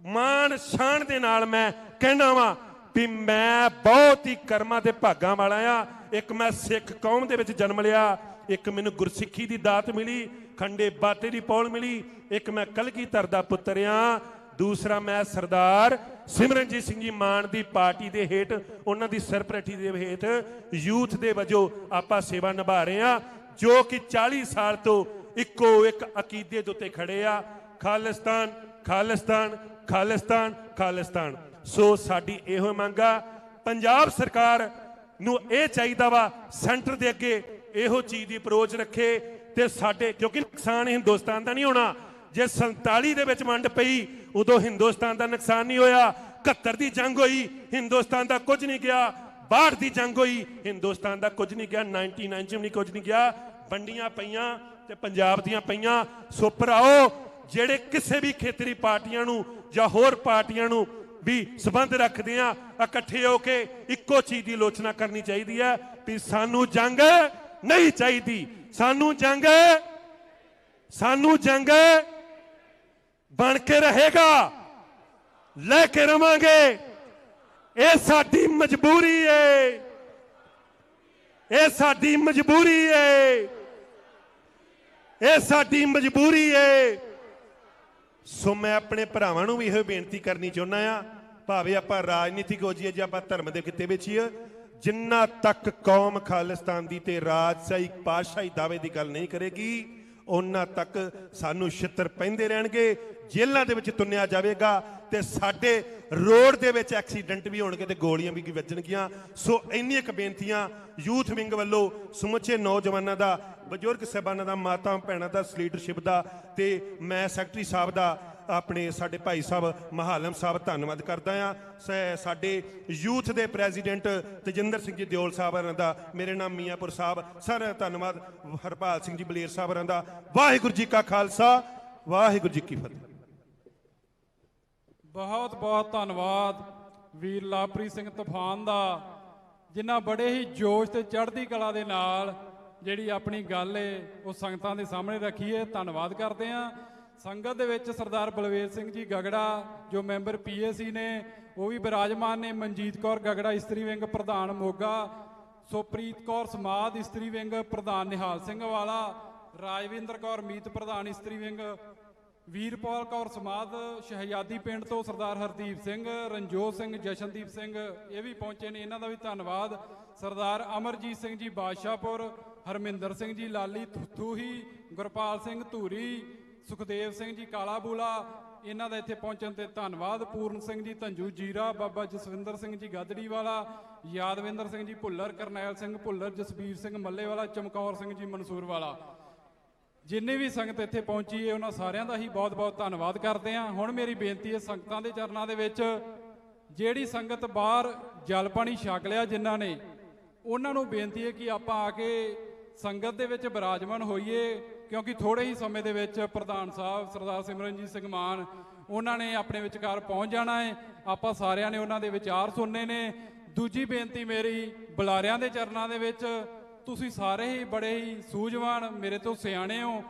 ਮਾਣ ਸ਼ਾਨ ਦੇ ਨਾਲ ਮੈਂ ਕਹਿਣਾ ਵਾਂ ਵੀ ਮੈਂ ਬਹੁਤ ਹੀ ਕਰਮਾਂ ਤੇ ਭਾਗਾਂ ਵਾਲਾ ਆ। ਇੱਕ ਮੈਂ ਸਿੱਖ ਕੌਮ ਦੇ ਵਿੱਚ ਜਨਮ ਲਿਆ, ਇੱਕ ਮੈਨੂੰ ਗੁਰਸਿੱਖੀ ਦੀ ਦਾਤ ਮਿਲੀ ਖੰਡੇ ਬਾਟੇ ਦੀ ਪੌਲ ਮਿਲੀ। ਇੱਕ ਮੈਂ ਕਲਗੀਧਰ ਦਾ ਪੁੱਤਰ ਆ ਦੂਸਰਾ ਮੈਂ ਸਰਦਾਰ ਸਿਮਰਨਜੀਤ ਸਿੰਘ ਜੀ ਮਾਨ ਦੀ ਪਾਰਟੀ ਦੇ ਹੇਠ, ਉਹਨਾਂ ਦੀ ਸਰਪ੍ਰਸਤੀ ਦੇ ਹੇਠ ਯੂਥ ਦੇ ਵਜੋਂ ਆਪਾਂ ਸੇਵਾ ਨਿਭਾ ਰਹੇ ਆ ਜੋ ਕਿ 40 ਸਾਲ ਤੋਂ ਇੱਕੋ ਇੱਕ ਅਕੀਦੇ ਦੇ ਉੱਤੇ ਖੜੇ ਆ। ਖਾਲਿਸਤਾਨ ਖਾਲਿਸਤਾਨ ਖਾਲਿਸਤਾਨ ਖਾਲਿਸਤਾਨ। ਸੋ ਸਾਡੀ ਇਹੋ ਮੰਗ ਆ, ਪੰਜਾਬ ਸਰਕਾਰ ਨੂੰ ਇਹ ਚਾਹੀਦਾ ਵਾ ਸੈਂਟਰ ਦੇ ਅੱਗੇ ਇਹੋ ਚੀਜ਼ ਦੀ ਅਪਰੋਚ ਰੱਖੇ ਤੇ ਸਾਡੇ, ਕਿਉਂਕਿ ਨੁਕਸਾਨ ਹਿੰਦੁਸਤਾਨ ਦਾ ਨਹੀਂ ਹੋਣਾ। ਜੇ 47 ਦੇ ਵਿੱਚ ਵੰਡ ਪਈ, ਉਦੋਂ ਹਿੰਦੁਸਤਾਨ ਦਾ ਨੁਕਸਾਨ ਨਹੀਂ ਹੋਇਆ। 71 ਦੀ ਜੰਗ ਹੋਈ, ਹਿੰਦੁਸਤਾਨ ਦਾ ਕੁਝ ਨਹੀਂ ਗਿਆ। 62 ਦੀ ਜੰਗ ਹੋਈ, ਹਿੰਦੁਸਤਾਨ ਦਾ ਕੁਝ ਨਹੀਂ ਗਿਆ। 99 ਚ ਵੀ ਨਹੀਂ ਕੁਝ ਨਹੀਂ ਗਿਆ। ਵੰਡੀਆਂ ਪਈਆਂ ਤੇ ਪੰਜਾਬ ਦੀਆਂ ਪਈਆਂ। ਸੋ ਭਰਾਓ, ਜਿਹੜੇ ਕਿਸੇ ਵੀ ਖੇਤਰੀ ਪਾਰਟੀਆਂ ਨੂੰ ਜਾਂ ਹੋਰ ਪਾਰਟੀਆਂ ਨੂੰ ਵੀ ਸਬੰਧ ਰੱਖਦੇ ਆ, ਇਕੱਠੇ ਹੋ ਕੇ ਇੱਕੋ ਚੀਜ਼ ਦੀ ਆਲੋਚਨਾ ਕਰਨੀ ਚਾਹੀਦੀ ਹੈ ਵੀ ਸਾਨੂੰ ਜੰਗ ਨਹੀਂ ਚਾਹੀਦੀ। ਸਾਨੂੰ ਜੰਗ ਸਾਨੂੰ ਜੰਗ ਬਣ ਕੇ ਰਹੇਗਾ। ਲੈ ਕੇ ਰਵਾਂਗੇ। ਇਹ ਸਾਡੀ ਮਜਬੂਰੀ ਏ। ਇਹ ਸਾਡੀ ਮਜਬੂਰੀ ਏ। ਇਹ ਸਾਡੀ ਮਜਬੂਰੀ ਏ। ਸੋ ਮੈਂ ਆਪਣੇ ਭਰਾਵਾਂ ਨੂੰ ਵੀ ਇਹੋ ਬੇਨਤੀ ਕਰਨੀ ਚਾਹੁੰਦਾ ਆ ਭਾਵੇਂ ਆਪਾਂ ਰਾਜਨੀਤਿਕ ਹੋ ਜਾਈਏ ਜਾਂ ਆਪਾਂ ਧਰਮ ਦੇ ਕਿਤੇ ਵਿੱਚ ਹੀ ਜਿੰਨਾ ਤੱਕ ਕੌਮ ਖਾਲਿਸਤਾਨ ਦੀ ਤੇ ਰਾਜਸ਼ਾਹੀ ਪਾਤਸ਼ਾਹੀ ਦਾਅਵੇ ਦੀ ਗੱਲ ਨਹੀਂ ਕਰੇਗੀ ਉਹਨਾਂ ਤੱਕ ਸਾਨੂੰ ਛਿੱਤਰ ਪੈਂਦੇ ਰਹਿਣਗੇ, ਜੇਲ੍ਹਾਂ ਦੇ ਵਿੱਚ ਤੁੰਨਿਆ ਜਾਵੇਗਾ ਤੇ ਸਾਡੇ ਰੋਡ ਦੇ ਵਿੱਚ ਐਕਸੀਡੈਂਟ ਵੀ ਹੋਣਗੇ ਤੇ ਗੋਲੀਆਂ ਵੀ ਵੱਜਣਗੀਆਂ। ਸੋ ਇੰਨੀਆਂ ਕੁ ਬੇਨਤੀਆਂ ਯੂਥ ਵਿੰਗ ਵੱਲੋਂ, ਸਮੁੱਚੇ ਨੌਜਵਾਨਾਂ ਦਾ, ਬਜ਼ੁਰਗ ਸਾਹਿਬਾਨਾਂ ਦਾ ਮਾਤਾ ਭੈਣਾਂ ਦਾ ਲੀਡਰਸ਼ਿਪ ਦਾ ਤੇ ਮੈਂ ਸੈਕਟਰੀ ਸਾਹਿਬ ਦਾ ਆਪਣੇ ਸਾਡੇ ਭਾਈ ਸਾਹਿਬ ਮਹਾਲਮ ਸਾਹਿਬ ਧੰਨਵਾਦ ਕਰਦਾ ਆ ਸ- ਸਾਡੇ ਯੂਥ ਦੇ ਪ੍ਰੈਜ਼ੀਡੈਂਟ ਤਜਿੰਦਰ ਸਿੰਘ ਜੀ ਦਿਓਲ ਸਾਹਿਬ ਹੋਰਾਂ ਦਾ, ਮੇਰੇ ਨਾਮ ਮੀਆਂਪੁਰ ਸਾਹਿਬ। ਸਾਰਿਆਂ ਧੰਨਵਾਦ ਹਰਪਾਲ ਸਿੰਘ ਜੀ ਬਲੇਰ ਸਾਹਿਬ ਹੋਰਾਂ ਦਾ। ਵਾਹਿਗੁਰੂ ਜੀ ਕਾ ਖਾਲਸਾ, ਵਾਹਿਗੁਰੂ ਜੀ ਕੀ ਫਤਿਹ। ਬਹੁਤ ਬਹੁਤ ਧੰਨਵਾਦ ਵੀਰ ਲਾਪ੍ਰੀਤ ਸਿੰਘ ਤੂਫਾਨ ਦਾ, ਜਿਨ੍ਹਾਂ ਬੜੇ ਹੀ ਜੋਸ਼ ਤੇ ਚੜ੍ਹਦੀ ਕਲਾ ਦੇ ਨਾਲ ਜਿਹੜੀ ਆਪਣੀ ਗੱਲ ਏ, ਉਹ ਸੰਗਤਾਂ ਦੇ ਸਾਹਮਣੇ ਰੱਖੀਏ ਧੰਨਵਾਦ ਕਰਦੇ ਹਾਂ। ਸੰਗਤ ਦੇ ਵਿੱਚ ਸਰਦਾਰ ਬਲਵੇਰ ਸਿੰਘ ਜੀ ਗਗੜਾ, ਜੋ ਮੈਂਬਰ ਪੀਏਸੀ ਨੇ, ਉਹ ਵੀ ਬਿਰਾਜਮਾਨ ਨੇ, ਮਨਜੀਤ ਕੌਰ ਗਗੜਾ, ਇਸਤਰੀ ਵਿੰਗ ਪ੍ਰਧਾਨ ਮੋਗਾ, ਸੁਪ੍ਰੀਤ ਕੌਰ ਸਮਾਦ, ਇਸਤਰੀ ਵਿੰਗ ਪ੍ਰਧਾਨ ਨਿਹਾਲ ਸਿੰਘ ਵਾਲਾ, ਰਾਜਵਿੰਦਰ ਕੌਰ ਮੀਤ ਪ੍ਰਧਾਨ, ਇਸਤਰੀ ਵਿੰਗ ਵੀਰਪਾਲ ਕੌਰ ਸਮਾਦ, ਸ਼ਹਿਜ਼ਾਦੀ ਪਿੰਡ ਤੋਂ ਸਰਦਾਰ ਹਰਦੀਪ ਸਿੰਘ, ਰਣਜੋਤ ਸਿੰਘ, ਜਸ਼ਨਦੀਪ ਸਿੰਘ, ਇਹ ਵੀ ਪਹੁੰਚੇ ਨੇ। ਇਹਨਾਂ ਦਾ ਵੀ ਧੰਨਵਾਦ। ਸਰਦਾਰ ਅਮਰਜੀਤ ਸਿੰਘ ਜੀ ਬਾਦਸ਼ਾਹਪੁਰ, ਹਰਮਿੰਦਰ ਸਿੰਘ ਜੀ ਲਾਲੀ ਥੂਹੀ ਗੁਰਪਾਲ ਸਿੰਘ ਧੂਰੀ ਸੁਖਦੇਵ ਸਿੰਘ ਜੀ ਕਾਲਾਬੂਲਾ ਇਹਨਾਂ ਦਾ ਇੱਥੇ ਪਹੁੰਚਣ ਤੇ ਧੰਨਵਾਦ। ਪੂਰਨ ਸਿੰਘ ਜੀ ਧੰਜੂ ਜੀਰਾ, ਬਾਬਾ ਜਸਵਿੰਦਰ ਸਿੰਘ ਜੀ ਗਾਦੜੀ ਵਾਲਾ, ਯਾਦਵਿੰਦਰ ਸਿੰਘ ਜੀ ਭੁੱਲਰ, ਕਰਨੈਲ ਸਿੰਘ ਭੁੱਲਰ, ਜਸਬੀਰ ਸਿੰਘ ਮੱਲੇ ਵਾਲਾ ਚਮਕੌਰ ਸਿੰਘ ਜੀ ਮਨਸੂਰ ਵਾਲਾ। ਜਿੰਨੇ ਵੀ ਸੰਗਤ ਇੱਥੇ ਪਹੁੰਚੀ ਹੈ ਉਹਨਾਂ ਸਾਰਿਆਂ ਦਾ ਹੀ ਬਹੁਤ-ਬਹੁਤ ਧੰਨਵਾਦ ਕਰਦੇ ਹਾਂ ਹੁਣ ਮੇਰੀ ਬੇਨਤੀ ਹੈ ਸੰਗਤਾਂ ਦੇ ਚਰਨਾਂ ਦੇ ਵਿੱਚ, ਜਿਹੜੀ ਸੰਗਤ ਬਾਹਰ ਜਲ ਪਾਣੀ ਛਕ ਲਿਆ ਜਿਨ੍ਹਾਂ ਨੇ, ਉਹਨਾਂ ਨੂੰ ਬੇਨਤੀ ਹੈ ਕਿ ਆਪਾਂ ਆ ਕੇ ਸੰਗਤ ਦੇ ਵਿੱਚ ਬਿਰਾਜਮਾਨ ਹੋਈਏ। ਕਿਉਂਕਿ ਥੋੜੇ ਹੀ ਸਮੇਂ ਦੇ ਵਿੱਚ ਪ੍ਰਧਾਨ ਸਾਹਿਬ ਸਰਦਾਰ ਸਿਮਰਨਜੀਤ ਸਿੰਘ ਮਾਨ, ਉਹਨਾਂ ਨੇ ਆਪਣੇ ਵਿਚਕਾਰ ਪਹੁੰਚ ਜਾਣਾ ਹੈ ਆਪਾਂ ਸਾਰਿਆਂ ਨੇ ਉਹਨਾਂ ਦੇ ਵਿਚਾਰ ਸੁਣਨੇ ਨੇ। ਦੂਜੀ ਬੇਨਤੀ ਮੇਰੀ ਬੁਲਾਰਿਆਂ ਦੇ ਚਰਨਾਂ ਦੇ ਵਿੱਚ, ਤੁਸੀਂ ਸਾਰੇ ਹੀ ਬੜੇ ਹੀ ਸੂਝਵਾਨ ਮੇਰੇ ਤੋਂ ਸਿਆਣੇ ਹੋ।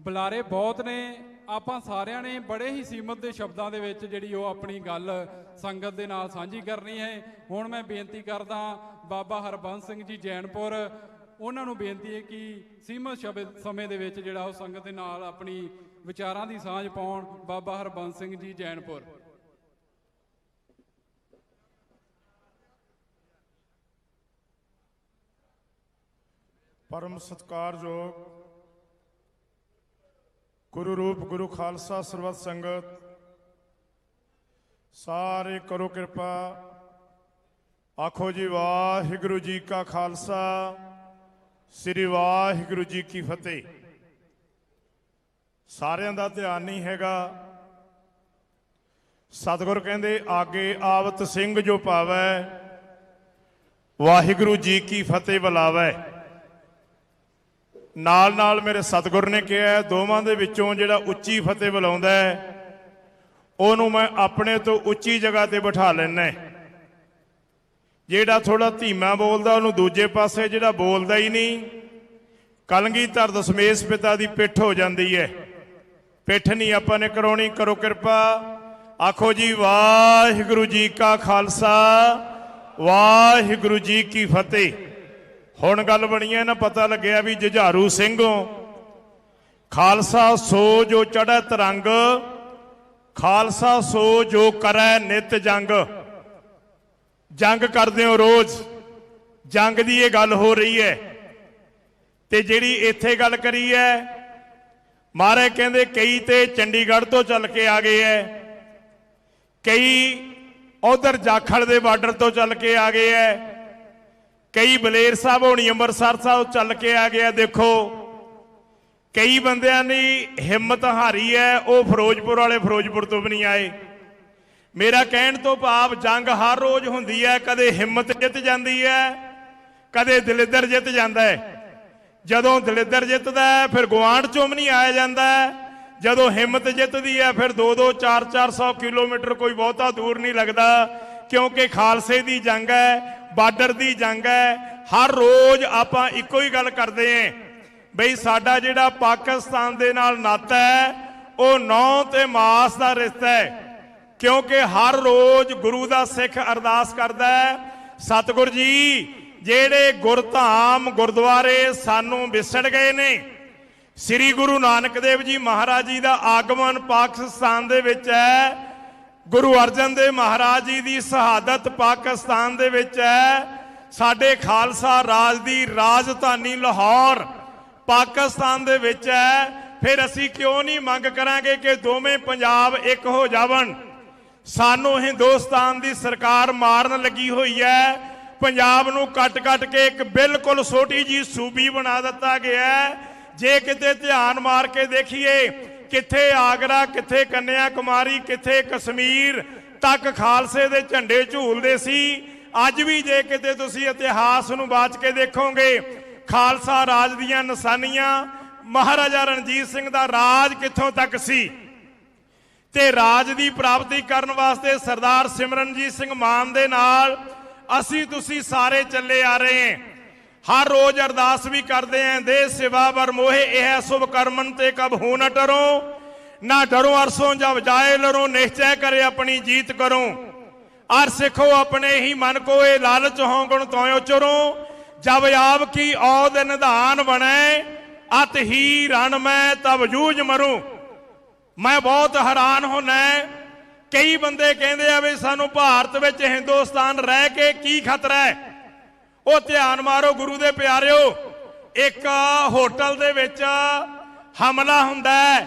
ਬੁਲਾਰੇ ਬਹੁਤ ਨੇ। ਆਪਾਂ ਸਾਰਿਆਂ ਨੇ ਬੜੇ ਹੀ ਸੀਮਤ ਦੇ ਸ਼ਬਦਾਂ ਦੇ ਵਿੱਚ ਜਿਹੜੀ ਉਹ ਆਪਣੀ ਗੱਲ ਸੰਗਤ ਦੇ ਨਾਲ ਸਾਂਝੀ ਕਰਨੀ ਹੈ। ਹੁਣ ਮੈਂ ਬੇਨਤੀ ਕਰਦਾ ਬਾਬਾ ਹਰਬੰਸ ਸਿੰਘ ਜੀ ਜੈਨਪੁਰ ਉਹਨਾਂ ਨੂੰ ਬੇਨਤੀ ਹੈ ਕਿ ਸੀਮਤ ਸ਼ਬਦ ਸਮੇਂ ਦੇ ਵਿੱਚ ਜਿਹੜਾ ਉਹ ਸੰਗਤ ਦੇ ਨਾਲ ਆਪਣੀ ਵਿਚਾਰਾਂ ਦੀ ਸਾਂਝ ਪਾਉਣ ਬਾਬਾ ਹਰਬੰਸ ਸਿੰਘ ਜੀ ਜੈਨਪੁਰ। ਪਰਮ ਸਤਕਾਰਯੋਗ ਗੁਰੂ ਰੂਪ ਗੁਰੂ ਖਾਲਸਾ ਸਰਬੱਤ ਸੰਗਤ, ਸਾਰੇ ਕਰੋ ਕਿਰਪਾ। ਆਖੋ ਜੀ ਵਾਹਿਗੁਰੂ ਜੀ ਕਾ ਖਾਲਸਾ। ਸ੍ਰੀ ਵਾਹਿਗੁਰੂ ਜੀ ਕੀ ਫਤਿਹ। ਸਾਰਿਆਂ ਦਾ ਧਿਆਨ ਨਹੀਂ ਹੈਗਾ। ਸਤਿਗੁਰ ਕਹਿੰਦੇ, ਆਗੇ ਆਵਤ ਸਿੰਘ ਜੋ ਪਾਵੈ, ਵਾਹਿਗੁਰੂ ਜੀ ਕੀ ਫਤਿਹ ਬੁਲਾਵੈ। ਨਾਲ ਨਾਲ ਮੇਰੇ ਸਤਿਗੁਰ ਨੇ ਕਿਹਾ, ਦੋਵਾਂ ਦੇ ਵਿੱਚੋਂ ਜਿਹੜਾ ਉੱਚੀ ਫਤਿਹ ਬੁਲਾਉਂਦਾ ਉਹਨੂੰ ਮੈਂ ਆਪਣੇ ਤੋਂ ਉੱਚੀ ਜਗ੍ਹਾ ਤੇ ਬਿਠਾ ਲੈਣਾ ਜਿਹੜਾ ਥੋੜਾ ਧੀਮਾ ਬੋਲਦਾ, ਉਹਨੂੰ ਦੂਜੇ ਪਾਸੇ ਜਿਹੜਾ ਬੋਲਦਾ ਹੀ ਨਹੀਂ। ਕਲਗੀਧਰ ਦਸ਼ਮੇਸ਼ ਪਿਤਾ ਦੀ ਪਿੱਠ ਹੋ ਜਾਂਦੀ ਹੈ। ਪਿੱਠ ਨਹੀਂ ਆਪਾਂ ਨੇ ਕਰਾਉਣੀ, ਕਰੋ ਕਿਰਪਾ। ਆਖੋ ਜੀ, ਵਾਹਿਗੁਰੂ ਜੀ ਕਾ ਖਾਲਸਾ, ਵਾਹਿਗੁਰੂ ਜੀ ਕੀ ਫਤਿਹ। ਹੁਣ ਗੱਲ ਬਣੀ ਹੈ ਨਾ, ਪਤਾ ਲੱਗਿਆ ਵੀ ਜੁਝਾਰੂ ਸਿੰਘੋ ਖਾਲਸਾ ਸੋ ਜੋ ਚੜ੍ਹੈ ਤਰੰਗ, ਖਾਲਸਾ ਸੋ ਜੋ ਕਰੈ ਨਿਤ ਜੰਗ। ਜੰਗ ਕਰਦੇ ਹੋ ਰੋਜ਼। ਜੰਗ ਦੀ ਇਹ ਗੱਲ ਹੋ ਰਹੀ ਹੈ। ਤੇ ਜਿਹੜੀ ਇੱਥੇ ਗੱਲ ਕਰੀ ਹੈ, ਮਹਾਰਾਜ ਕਹਿੰਦੇ ਕਈ ਤੇ ਚੰਡੀਗੜ੍ਹ ਤੋਂ ਚੱਲ ਕੇ ਆ ਗਏ ਐ ਕਈ ਉਧਰ ਜਾਖੜ ਦੇ ਬਾਰਡਰ ਤੋਂ ਚੱਲ ਕੇ ਆ ਗਏ ਐ ਕਈ ਬਲੇਰ ਸਾਹਿਬ ਹੋਣੀ ਅੰਮ੍ਰਿਤਸਰ ਸਾਹਿਬ ਚੱਲ ਕੇ ਆ ਗਿਆ, ਦੇਖੋ। ਕਈ ਬੰਦਿਆਂ ਦੀ ਹਿੰਮਤ ਹਾਰੀ ਹੈ, ਉਹ ਫਿਰੋਜ਼ਪੁਰ ਵਾਲੇ ਫਿਰੋਜ਼ਪੁਰ ਤੋਂ ਵੀ ਨਹੀਂ ਆਏ। ਮੇਰਾ ਕਹਿਣ ਤੋਂ ਭਾਵ ਜੰਗ ਹਰ ਰੋਜ਼ ਹੁੰਦੀ ਹੈ ਕਦੇ ਹਿੰਮਤ ਜਿੱਤ ਜਾਂਦੀ ਹੈ ਕਦੇ ਦਲਿੱਦਰ ਜਿੱਤ ਜਾਂਦਾ ਹੈ। ਜਦੋਂ ਦਲਿੱਦਰ ਜਿੱਤਦਾ ਹੈ, ਫਿਰ ਗਵਾਂਢ ਚੋਂ ਵੀ ਨਹੀਂ ਆਇਆ ਜਾਂਦਾ ਜਦੋਂ ਹਿੰਮਤ ਜਿੱਤਦੀ ਹੈ ਫਿਰ 2-2 4-400 ਕਿਲੋਮੀਟਰ ਕੋਈ ਬਹੁਤਾ ਦੂਰ ਨਹੀਂ ਲੱਗਦਾ ਕਿਉਂਕਿ ਖਾਲਸੇ ਦੀ ਜੰਗ ਹੈ ਬਾਰਡਰ ਦੀ ਜੰਗ ਹੈ। ਹਰ ਰੋਜ਼ ਆਪਾਂ ਇੱਕੋ ਹੀ ਗੱਲ ਕਰਦੇ ਆਂ ਬਈ ਸਾਡਾ ਜਿਹੜਾ ਪਾਕਿਸਤਾਨ ਦੇ ਨਾਲ ਨਾਤਾ ਹੈ ਉਹ ਨੌ ਤੇ ਮਾਸ ਦਾ ਰਿਸ਼ਤਾ ਹੈ। ਕਿਉਂਕਿ ਹਰ ਰੋਜ਼ ਗੁਰੂ ਦਾ ਸਿੱਖ ਅਰਦਾਸ ਕਰਦਾ ਹੈ, ਸਤਿਗੁਰ ਜੀ, ਜਿਹੜੇ ਗੁਰਧਾਮ ਗੁਰਦੁਆਰੇ ਸਾਨੂੰ ਵਿਸੜ ਗਏ ਨੇ, ਸ੍ਰੀ ਗੁਰੂ ਨਾਨਕ ਦੇਵ ਜੀ ਮਹਾਰਾਜ ਜੀ ਦਾ ਆਗਮਨ ਪਾਕਿਸਤਾਨ ਦੇ ਵਿੱਚ ਹੈ, ਗੁਰੂ ਅਰਜਨ ਦੇਵ ਮਹਾਰਾਜ ਜੀ ਦੀ ਸ਼ਹਾਦਤ ਪਾਕਿਸਤਾਨ ਦੇ ਵਿੱਚ ਹੈ, ਸਾਡੇ ਖਾਲਸਾ ਰਾਜ ਦੀ ਰਾਜਧਾਨੀ ਲਾਹੌਰ ਪਾਕਿਸਤਾਨ ਦੇ ਵਿੱਚ ਹੈ, ਫਿਰ ਅਸੀਂ ਕਿਉਂ ਨਹੀਂ ਮੰਗ ਕਰਾਂਗੇ ਕਿ ਦੋਵੇਂ ਪੰਜਾਬ ਇੱਕ ਹੋ ਜਾਵਣ? ਸਾਨੂੰ ਹਿੰਦੁਸਤਾਨ ਦੀ ਸਰਕਾਰ ਮਾਰਨ ਲੱਗੀ ਹੋਈ ਹੈ। ਪੰਜਾਬ ਨੂੰ ਕੱਟ-ਕੱਟ ਕੇ ਇੱਕ ਬਿਲਕੁਲ ਛੋਟੀ ਜੀ ਸੂਬੀ ਬਣਾ ਦਿੱਤਾ ਗਿਆ ਜੇ ਕਿਤੇ ਧਿਆਨ ਮਾਰ ਕੇ ਦੇਖੀਏ, ਕਿੱਥੇ ਆਗਰਾ, ਕਿੱਥੇ ਕੰਨਿਆ ਕੁਮਾਰੀ ਕਿੱਥੇ ਕਸ਼ਮੀਰ ਤੱਕ ਖਾਲਸੇ ਦੇ ਝੰਡੇ ਝੂਲਦੇ ਸੀ। ਅੱਜ ਵੀ ਜੇ ਕਿਤੇ ਤੁਸੀਂ ਇਤਿਹਾਸ ਨੂੰ ਬਾਚ ਕੇ ਦੇਖੋਗੇ, ਖਾਲਸਾ ਰਾਜ ਦੀਆਂ ਨਿਸ਼ਾਨੀਆਂ, ਮਹਾਰਾਜਾ ਰਣਜੀਤ ਸਿੰਘ ਦਾ ਰਾਜ ਕਿੱਥੋਂ ਤੱਕ ਸੀ? ਤੇ ਰਾਜ ਦੀ ਪ੍ਰਾਪਤੀ ਕਰਨ ਵਾਸਤੇ ਸਰਦਾਰ ਸਿਮਰਨਜੀਤ ਸਿੰਘ ਮਾਨ ਦੇ ਨਾਲ ਅਸੀਂ ਤੁਸੀਂ ਸਾਰੇ ਚੱਲੇ ਆ ਰਹੇ ਹਾਂ। ਹਰ ਰੋਜ਼ ਅਰਦਾਸ ਵੀ ਕਰਦੇ ਆਂ ਦੇ ਸਿਵਾ ਬਰ ਮੋਹਿ, ਇਹ ਸੁਭ ਕਰਮਨ ਤੇ ਕਬ ਹੋ ਨ ਟਰੋ ਨਾ ਡਰੋ ਅਰਸੋਂ ਜਬ ਜਾਏ ਲਰੋ, ਨਿਸ਼ਚੈ ਕਰੇ ਆਪਣੀ ਜੀਤ ਕਰੋ। ਅਰ ਸਿੱਖੋ ਆਪਣੇ ਹੀ ਮਨ ਕੋ ਇਹ ਲਾਲਚ ਹੋ ਗੁਣ ਤੋਇ ਚਰੋ। ਜਬ ਆਪ ਕੀ ਔਦ ਨਿਧਾਨ ਬਣੈ, ਅਤ ਹੀ ਰਣ ਮੈਂ ਤਬ ਜੂਝ ਮਰੂ। ਮੈਂ ਬਹੁਤ ਹੈਰਾਨ ਹੁੰਨਾ ਕਈ ਬੰਦੇ ਕਹਿੰਦੇ ਆ ਵੀ ਸਾਨੂੰ ਭਾਰਤ ਵਿੱਚ ਹਿੰਦੁਸਤਾਨ ਰਹਿ ਕੇ ਕੀ ਖਤਰਾ ਹੈ? ਉਹ ਧਿਆਨ ਮਾਰੋ ਗੁਰੂ ਦੇ ਪਿਆਰਿਓ, ਇੱਕ ਹੋਟਲ ਦੇ ਵਿੱਚ ਹਮਲਾ ਹੁੰਦਾ ਹੈ।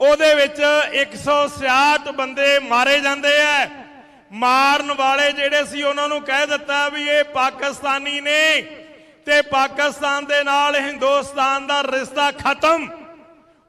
ਉਹਦੇ ਵਿੱਚ 166 ਬੰਦੇ ਮਾਰੇ ਜਾਂਦੇ ਆ। ਮਾਰਨ ਵਾਲੇ ਜਿਹੜੇ ਸੀ ਉਹਨਾਂ ਨੂੰ ਕਹਿ ਦਿੱਤਾ ਵੀ ਇਹ ਪਾਕਿਸਤਾਨੀ ਨੇ ਤੇ ਪਾਕਿਸਤਾਨ ਦੇ ਨਾਲ ਹਿੰਦੁਸਤਾਨ ਦਾ ਰਿਸ਼ਤਾ ਖਤਮ।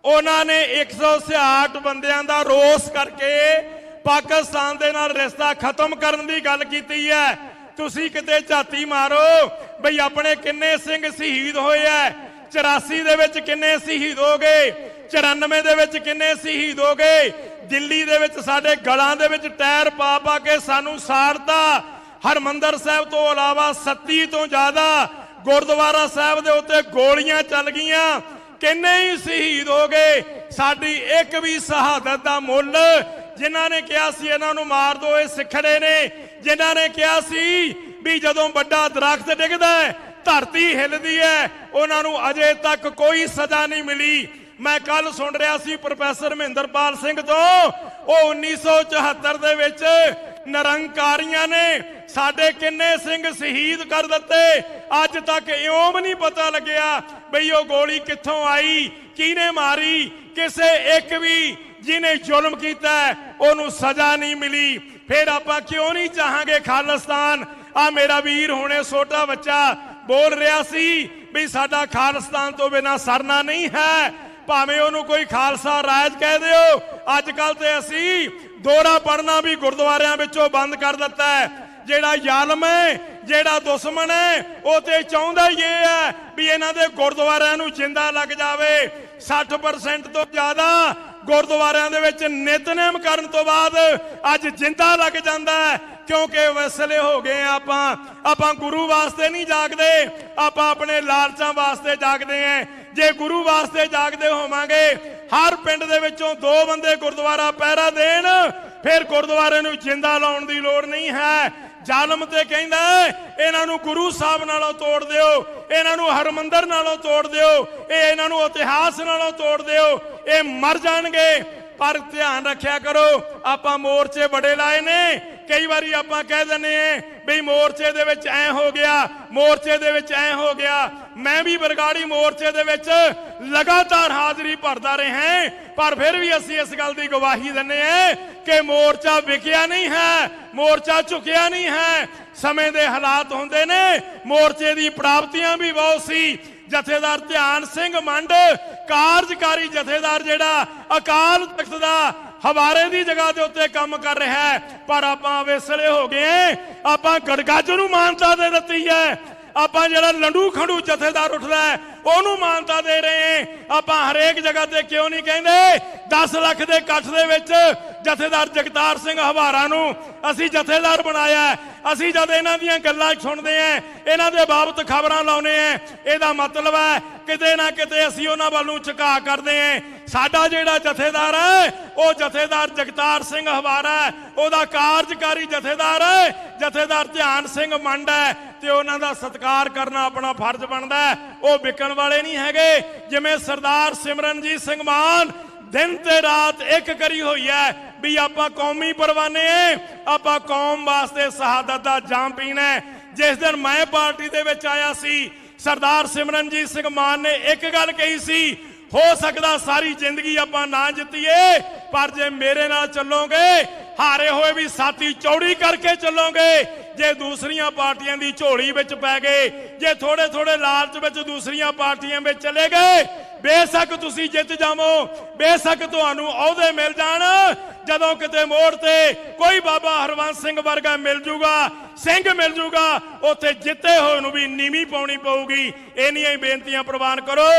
ਉਹਨਾਂ ਨੇ 168 ਬੰਦਿਆਂ ਦਾ ਰੋਸ ਕਰਕੇ ਪਾਕਿਸਤਾਨ ਦੇ ਨਾਲ ਰਿਸ਼ਤਾ ਖਤਮ ਕਰਨ ਦੀ ਗੱਲ ਕੀਤੀ ਹੈ। ਤੁਸੀਂ ਕਿਤੇ ਝਾਤੀ ਮਾਰੋ, ਬਈ ਆਪਣੇ ਕਿੰਨੇ ਸਿੰਘ ਸ਼ਹੀਦ ਹੋਏ ਐ? 84 ਦੇ ਵਿੱਚ ਕਿੰਨੇ ਸ਼ਹੀਦ ਹੋ ਗਏ? 94 ਦੇ ਵਿੱਚ ਕਿੰਨੇ ਸ਼ਹੀਦ ਹੋ ਗਏ? ਦਿੱਲੀ ਦੇ ਵਿੱਚ ਸਾਡੇ ਗਲਾਂ ਦੇ ਵਿੱਚ ਟਾਇਰ ਪਾ ਪਾ ਕੇ ਸਾਨੂੰ ਸਾੜਤਾ। ਹਰਮੰਦਰ ਸਾਹਿਬ ਤੋਂ ਇਲਾਵਾ 37 ਤੋਂ ਜ਼ਿਆਦਾ ਗੁਰਦੁਆਰਾ ਸਾਹਿਬ ਦੇ ਉੱਤੇ ਗੋਲੀਆਂ ਚੱਲ ਗਈਆਂ। ਕਿੰਨੇ ਹੀ ਸ਼ਹੀਦ ਹੋ ਗਏ? ਸਾਡੀ ਇੱਕ ਵੀ ਸ਼ਹਾਦਤ ਦਾ ਮੁੱਲ ਜਿਨ੍ਹਾਂ ਨੇ ਕਿਹਾ ਸੀ ਇਹਨਾਂ ਨੂੰ ਮਾਰ ਦਿਓ ਇਹ ਸਿੱਖੜੇ ਨੇ। ਜਿਨ੍ਹਾਂ ਨੇ ਕਿਹਾ ਸੀ ਵੀ ਜਦੋਂ ਵੱਡਾ ਦਰਖਤ ਡਿੱਗਦਾ ਹੈ, ਧਰਤੀ ਹਿੱਲਦੀ ਹੈ, ਉਹਨਾਂ ਨੂੰ ਅਜੇ ਤੱਕ ਕੋਈ ਸਜ਼ਾ ਨਹੀਂ ਮਿਲੀ। ਮੈਂ ਕੱਲ ਸੁਣ ਰਿਹਾ ਸੀ ਪ੍ਰੋਫੈਸਰ ਮਹਿੰਦਰਪਾਲ ਸਿੰਘ ਤੋਂ, ਉਹ 1974 ਦੇ ਵਿੱਚ ਨਿਰੰਕਾਰੀਆਂ ਨੇ ਸਾਡੇ ਕਿੰਨੇ ਸਿੰਘ ਸ਼ਹੀਦ ਕਰ ਦਿੱਤੇ। ਅੱਜ ਤੱਕ ਇਉਂ ਨਹੀਂ ਪਤਾ ਲੱਗਿਆ ਬਈ ਉਹ ਗੋਲੀ ਕਿੱਥੋਂ ਆਈ, ਕਿਹਨੇ ਮਾਰੀ, ਕਿਸੇ ਇੱਕ ਵੀ ਜਿਹਨੇ ਜ਼ੁਲਮ ਕੀਤਾ, ਉਹਨੂੰ ਸਜ਼ਾ ਨਹੀਂ ਮਿਲੀ। ਫਿਰ ਆਪਾਂ ਕਿਉਂ ਨਹੀਂ ਚਾਹਾਂਗੇ ਖਾਲਿਸਤਾਨ? ਆ ਮੇਰਾ ਵੀਰ ਹੁਣੇ ਛੋਟਾ ਬੱਚਾ ਬੋਲ ਰਿਹਾ ਸੀ ਵੀ ਸਾਡਾ ਖਾਲਿਸਤਾਨ ਤੋਂ ਬਿਨਾ ਸਰਨਾ ਨਹੀਂ ਹੈ। ਭਾਵੇਂ ਉਹਨੂੰ ਕੋਈ ਖਾਲਸਾ ਰਾਜ ਕਹਿ ਦਿਓ, ਅੱਜ ਕੱਲ ਤੇ ਅਸੀਂ ਦੋਰਾ ਪੜਨਾ ਵੀ ਗੁਰਦੁਆਰਿਆਂ ਵਿੱਚੋਂ ਬੰਦ ਕਰ ਦਿੱਤਾ ਹੈ। ਜਿਹੜਾ ਜ਼ਾਲਮ ਹੈ, ਜਿਹੜਾ ਦੁਸ਼ਮਣ ਹੈ, ਉਹ ਤੇ ਚਾਹੁੰਦਾ ਹੀ ਇਹ ਹੈ ਵੀ ਇਹਨਾਂ ਦੇ ਗੁਰਦੁਆਰਿਆਂ ਨੂੰ ਜਿੰਦਾ ਲੱਗ ਜਾਵੇ। 60% ਤੋਂ ਜ਼ਿਆਦਾ ਗੁਰਦੁਆਰਿਆਂ ਦੇ ਵਿੱਚ ਨਿਤਨੇਮ ਕਰਨ ਤੋਂ ਬਾਅਦ ਅੱਜ ਜਿੰਦਾ ਲੱਗ ਜਾਂਦਾ ਹੈ। ਕਿਉਂਕਿ ਵਸਲੇ ਹੋ ਗਏ ਆਪਾਂ। ਆਪਾਂ ਗੁਰੂ ਵਾਸਤੇ ਨਹੀਂ ਜਾਗਦੇ। ਆਪਾਂ ਆਪਣੇ ਲਾਲਚਾਂ ਵਾਸਤੇ ਜਾਗਦੇ ਆਂ ਜੇ ਗੁਰੂ ਵਾਸਤੇ ਜਾਗਦੇ ਹੋਵਾਂਗੇ ਹਰ ਪਿੰਡ ਦੇ ਵਿੱਚੋਂ ਦੋ ਬੰਦੇ ਗੁਰਦੁਆਰਾ ਪਹਿਰਾ ਦੇਣ, ਫਿਰ ਗੁਰਦੁਆਰੇ ਨੂੰ ਜਿੰਦਾ ਲਾਉਣ ਦੀ ਲੋੜ ਨਹੀਂ ਹੈ। ਜ਼ਾਲਮ ਤੇ ਕਹਿੰਦਾ ਇਹਨਾਂ ਨੂੰ ਗੁਰੂ ਸਾਹਿਬ ਨਾਲੋਂ ਤੋੜ ਦਿਓ, ਇਹਨਾਂ ਨੂੰ ਹਰਮੰਦਰ ਨਾਲੋਂ ਤੋੜ ਦਿਓ, ਇਹ ਇਹਨਾਂ ਨੂੰ ਇਤਿਹਾਸ ਨਾਲੋਂ ਤੋੜ ਦਿਓ, ਇਹ ਮਰ ਜਾਣਗੇ। ਪਰ ਧਿਆਨ ਰੱਖਿਆ ਕਰੋ, ਆਪਾਂ ਮੋਰਚੇ ਬੜੇ ਲਾਏ ਨੇ, ਕਈ ਵਾਰੀ ਆਪਾਂ ਕਹਿ ਦਿੰਦੇ ਆਂ ਵੀ ਮੋਰਚੇ ਦੇ ਵਿੱਚ ਐ ਹੋ ਗਿਆ, ਮੋਰਚੇ ਦੇ ਵਿੱਚ ਐ ਹੋ ਗਿਆ। ਮੈਂ ਵੀ ਬਰਗਾੜੀ ਮੋਰਚੇ ਦੇ ਵਿੱਚ ਲਗਾਤਾਰ ਹਾਜ਼ਰੀ ਭਰਦਾ ਰਿਹਾ ਪਰ ਫਿਰ ਵੀ ਅਸੀਂ ਇਸ ਗੱਲ ਦੀ ਗਵਾਹੀ ਦਿੰਦੇ ਆਂ ਕਿ ਮੋਰਚਾ ਵਿਕਿਆ ਨਹੀਂ ਹੈ, ਮੋਰਚਾ ਝੁਕਿਆ ਨਹੀਂ ਹੈ। ਸਮੇਂ ਦੇ ਹਾਲਾਤ ਹੁੰਦੇ ਨੇ, ਮੋਰਚੇ ਦੀ ਪ੍ਰਾਪਤੀਆਂ ਵੀ ਬਹੁਤ ਸੀ। ਜਥੇਦਾਰ ਧਿਆਨ ਸਿੰਘ ਮੰਡ, ਕਾਰਜਕਾਰੀ ਜਥੇਦਾਰ ਜਿਹੜਾ ਅਕਾਲ ਤਖਤ ਦਾ ਹਵਾਰੇ ਦੀ ਜਗ੍ਹਾ ਦੇ ਉੱਤੇ ਕੰਮ ਕਰ ਰਿਹਾ ਹੈ, ਪਰ ਆਪਾਂ ਵੇਸਲੇ ਹੋ ਗਏ ਆਪਾਂ ਗੜਗੱਜ ਨੂੰ ਮਾਨਤਾ ਦੇ ਦਿੱਤੀ ਹੈ ਆਪਾਂ ਜਿਹੜਾ ਲੰਡੂ ਖੰਡੂ ਜਥੇਦਾਰ ਉੱਠਦਾ ਹੈ, ਉਹਨੂੰ ਮਾਨਤਾ ਦੇ ਰਹੇ ਆਪਾਂ ਹਰੇਕ ਜਗ੍ਹਾ ਤੇ ਕਿਉਂ ਨਹੀਂ ਕਹਿੰਦੇ? 10 ਲੱਖ ਦੇ ਇਕੱਠ ਦੇ ਵਿੱਚ ਜਥੇਦਾਰ ਜਗਤਾਰ ਸਿੰਘ ਹਵਾਰਾ ਨੂੰ ਅਸੀਂ ਜਥੇਦਾਰ ਬਣਾਇਆ ਅਸੀਂ ਜਦ ਇਹਨਾਂ ਦੀਆਂ ਗੱਲਾਂ ਸੁਣਦੇ ਆਂ ਇਹਨਾਂ ਦੇ ਬਾਬਤ ਖਬਰਾਂ ਲਾਉਨੇ ਆਂ ਇਹਦਾ ਮਤਲਬ ਹੈ, ਕਿਤੇ ਨਾ ਕਿਤੇ ਅਸੀਂ ਉਹਨਾਂ ਵੱਲੋਂ ਨੂੰ ਝੁਕਾ ਕਰਦੇ ਆਂ ਸਾਡਾ ਜਿਹੜਾ ਜਥੇਦਾਰ ਹੈ, ਉਹ ਜਥੇਦਾਰ ਜਗਤਾਰ ਸਿੰਘ ਹਵਾਰਾ ਹੈ। ਉਹਦਾ ਕਾਰਜਕਾਰੀ ਜਥੇਦਾਰ ਹੈ। ਜਥੇਦਾਰ ਧਿਆਨ ਸਿੰਘ ਮੰਡ ਹੈ ਤੇ ਉਹਨਾਂ ਦਾ ਸਤਿਕਾਰ ਕਰਨਾ ਆਪਣਾ ਫਰਜ਼ ਬਣਦਾ ਹੈ। ਉਹ ਵਿਕਣ ਵਾਲੇ ਨਹੀਂ ਹੈਗੇ। ਜਿਵੇਂ ਸਰਦਾਰ ਸਿਮਰਨਜੀਤ ਸਿੰਘ ਮਾਨ ਦਿਨ ਤੇ ਰਾਤ ਇੱਕ ਕਰੀ ਹੋਈ ਹੈ ਵੀ ਆਪਾਂ ਕੌਮੀ ਪਰਵਾਨੇ ਐ ਆਪਾਂ ਕੌਮ ਵਾਸਤੇ ਸ਼ਹਾਦਤ ਦਾ ਜਾਮ ਪੀਣਾ ਜਿਸ ਦਿਨ ਮੈਂ ਪਾਰਟੀ ਦੇ ਵਿੱਚ ਆਇਆ ਸੀ, ਸਰਦਾਰ ਸਿਮਰਨਜੀਤ ਸਿੰਘ ਮਾਨ ਨੇ ਇੱਕ ਗੱਲ ਕਹੀ ਸੀ ਹੋ ਸਕਦਾ ਸਾਰੀ ਜ਼ਿੰਦਗੀ ਆਪਾਂ ਨਾ ਜਿੱਤੀਏ, ਪਰ ਜੇ ਮੇਰੇ ਨਾਲ ਚੱਲੋਗੇ, ਹਾਰੇ ਹੋਏ ਵੀ ਸਾਥੀ ਚੌੜੀ ਕਰਕੇ ਚੱਲੋਗੇ, ਜੇ ਦੂਸਰੀਆਂ ਪਾਰਟੀਆਂ ਦੀ ਝੋਲੀ ਵਿੱਚ ਪੈ ਗਏ, ਜੇ ਥੋੜੇ ਥੋੜੇ ਲਾਲਚ ਵਿੱਚ ਦੂਸਰੀਆਂ ਪਾਰਟੀਆਂ ਵਿੱਚ ਚਲੇ ਗਏ ਬੇਸ਼ੱਕ ਤੁਸੀਂ ਜਿੱਤ ਜਾਵੋ, ਬੇਸ਼ੱਕ ਤੁਹਾਨੂੰ ਅਹੁਦੇ ਮਿਲ ਜਾਣ। ਜਦੋਂ ਕਿਤੇ ਮੋੜ ਤੇ ਕੋਈ ਬਾਬਾ ਹਰਵੰਸ ਸਿੰਘ ਵਰਗਾ ਮਿਲ ਜੂਗਾ, ਸਿੰਘ ਮਿਲ ਜੂਗਾ, ਉੱਥੇ ਜਿੱਤੇ ਹੋਏ ਨੂੰ ਵੀ ਨੀਵੀਂ ਪਾਉਣੀ ਪਊਗੀ। ਇੰਨੀਆਂ ਹੀ ਬੇਨਤੀਆਂ ਪ੍ਰਵਾਨ ਕਰੋ।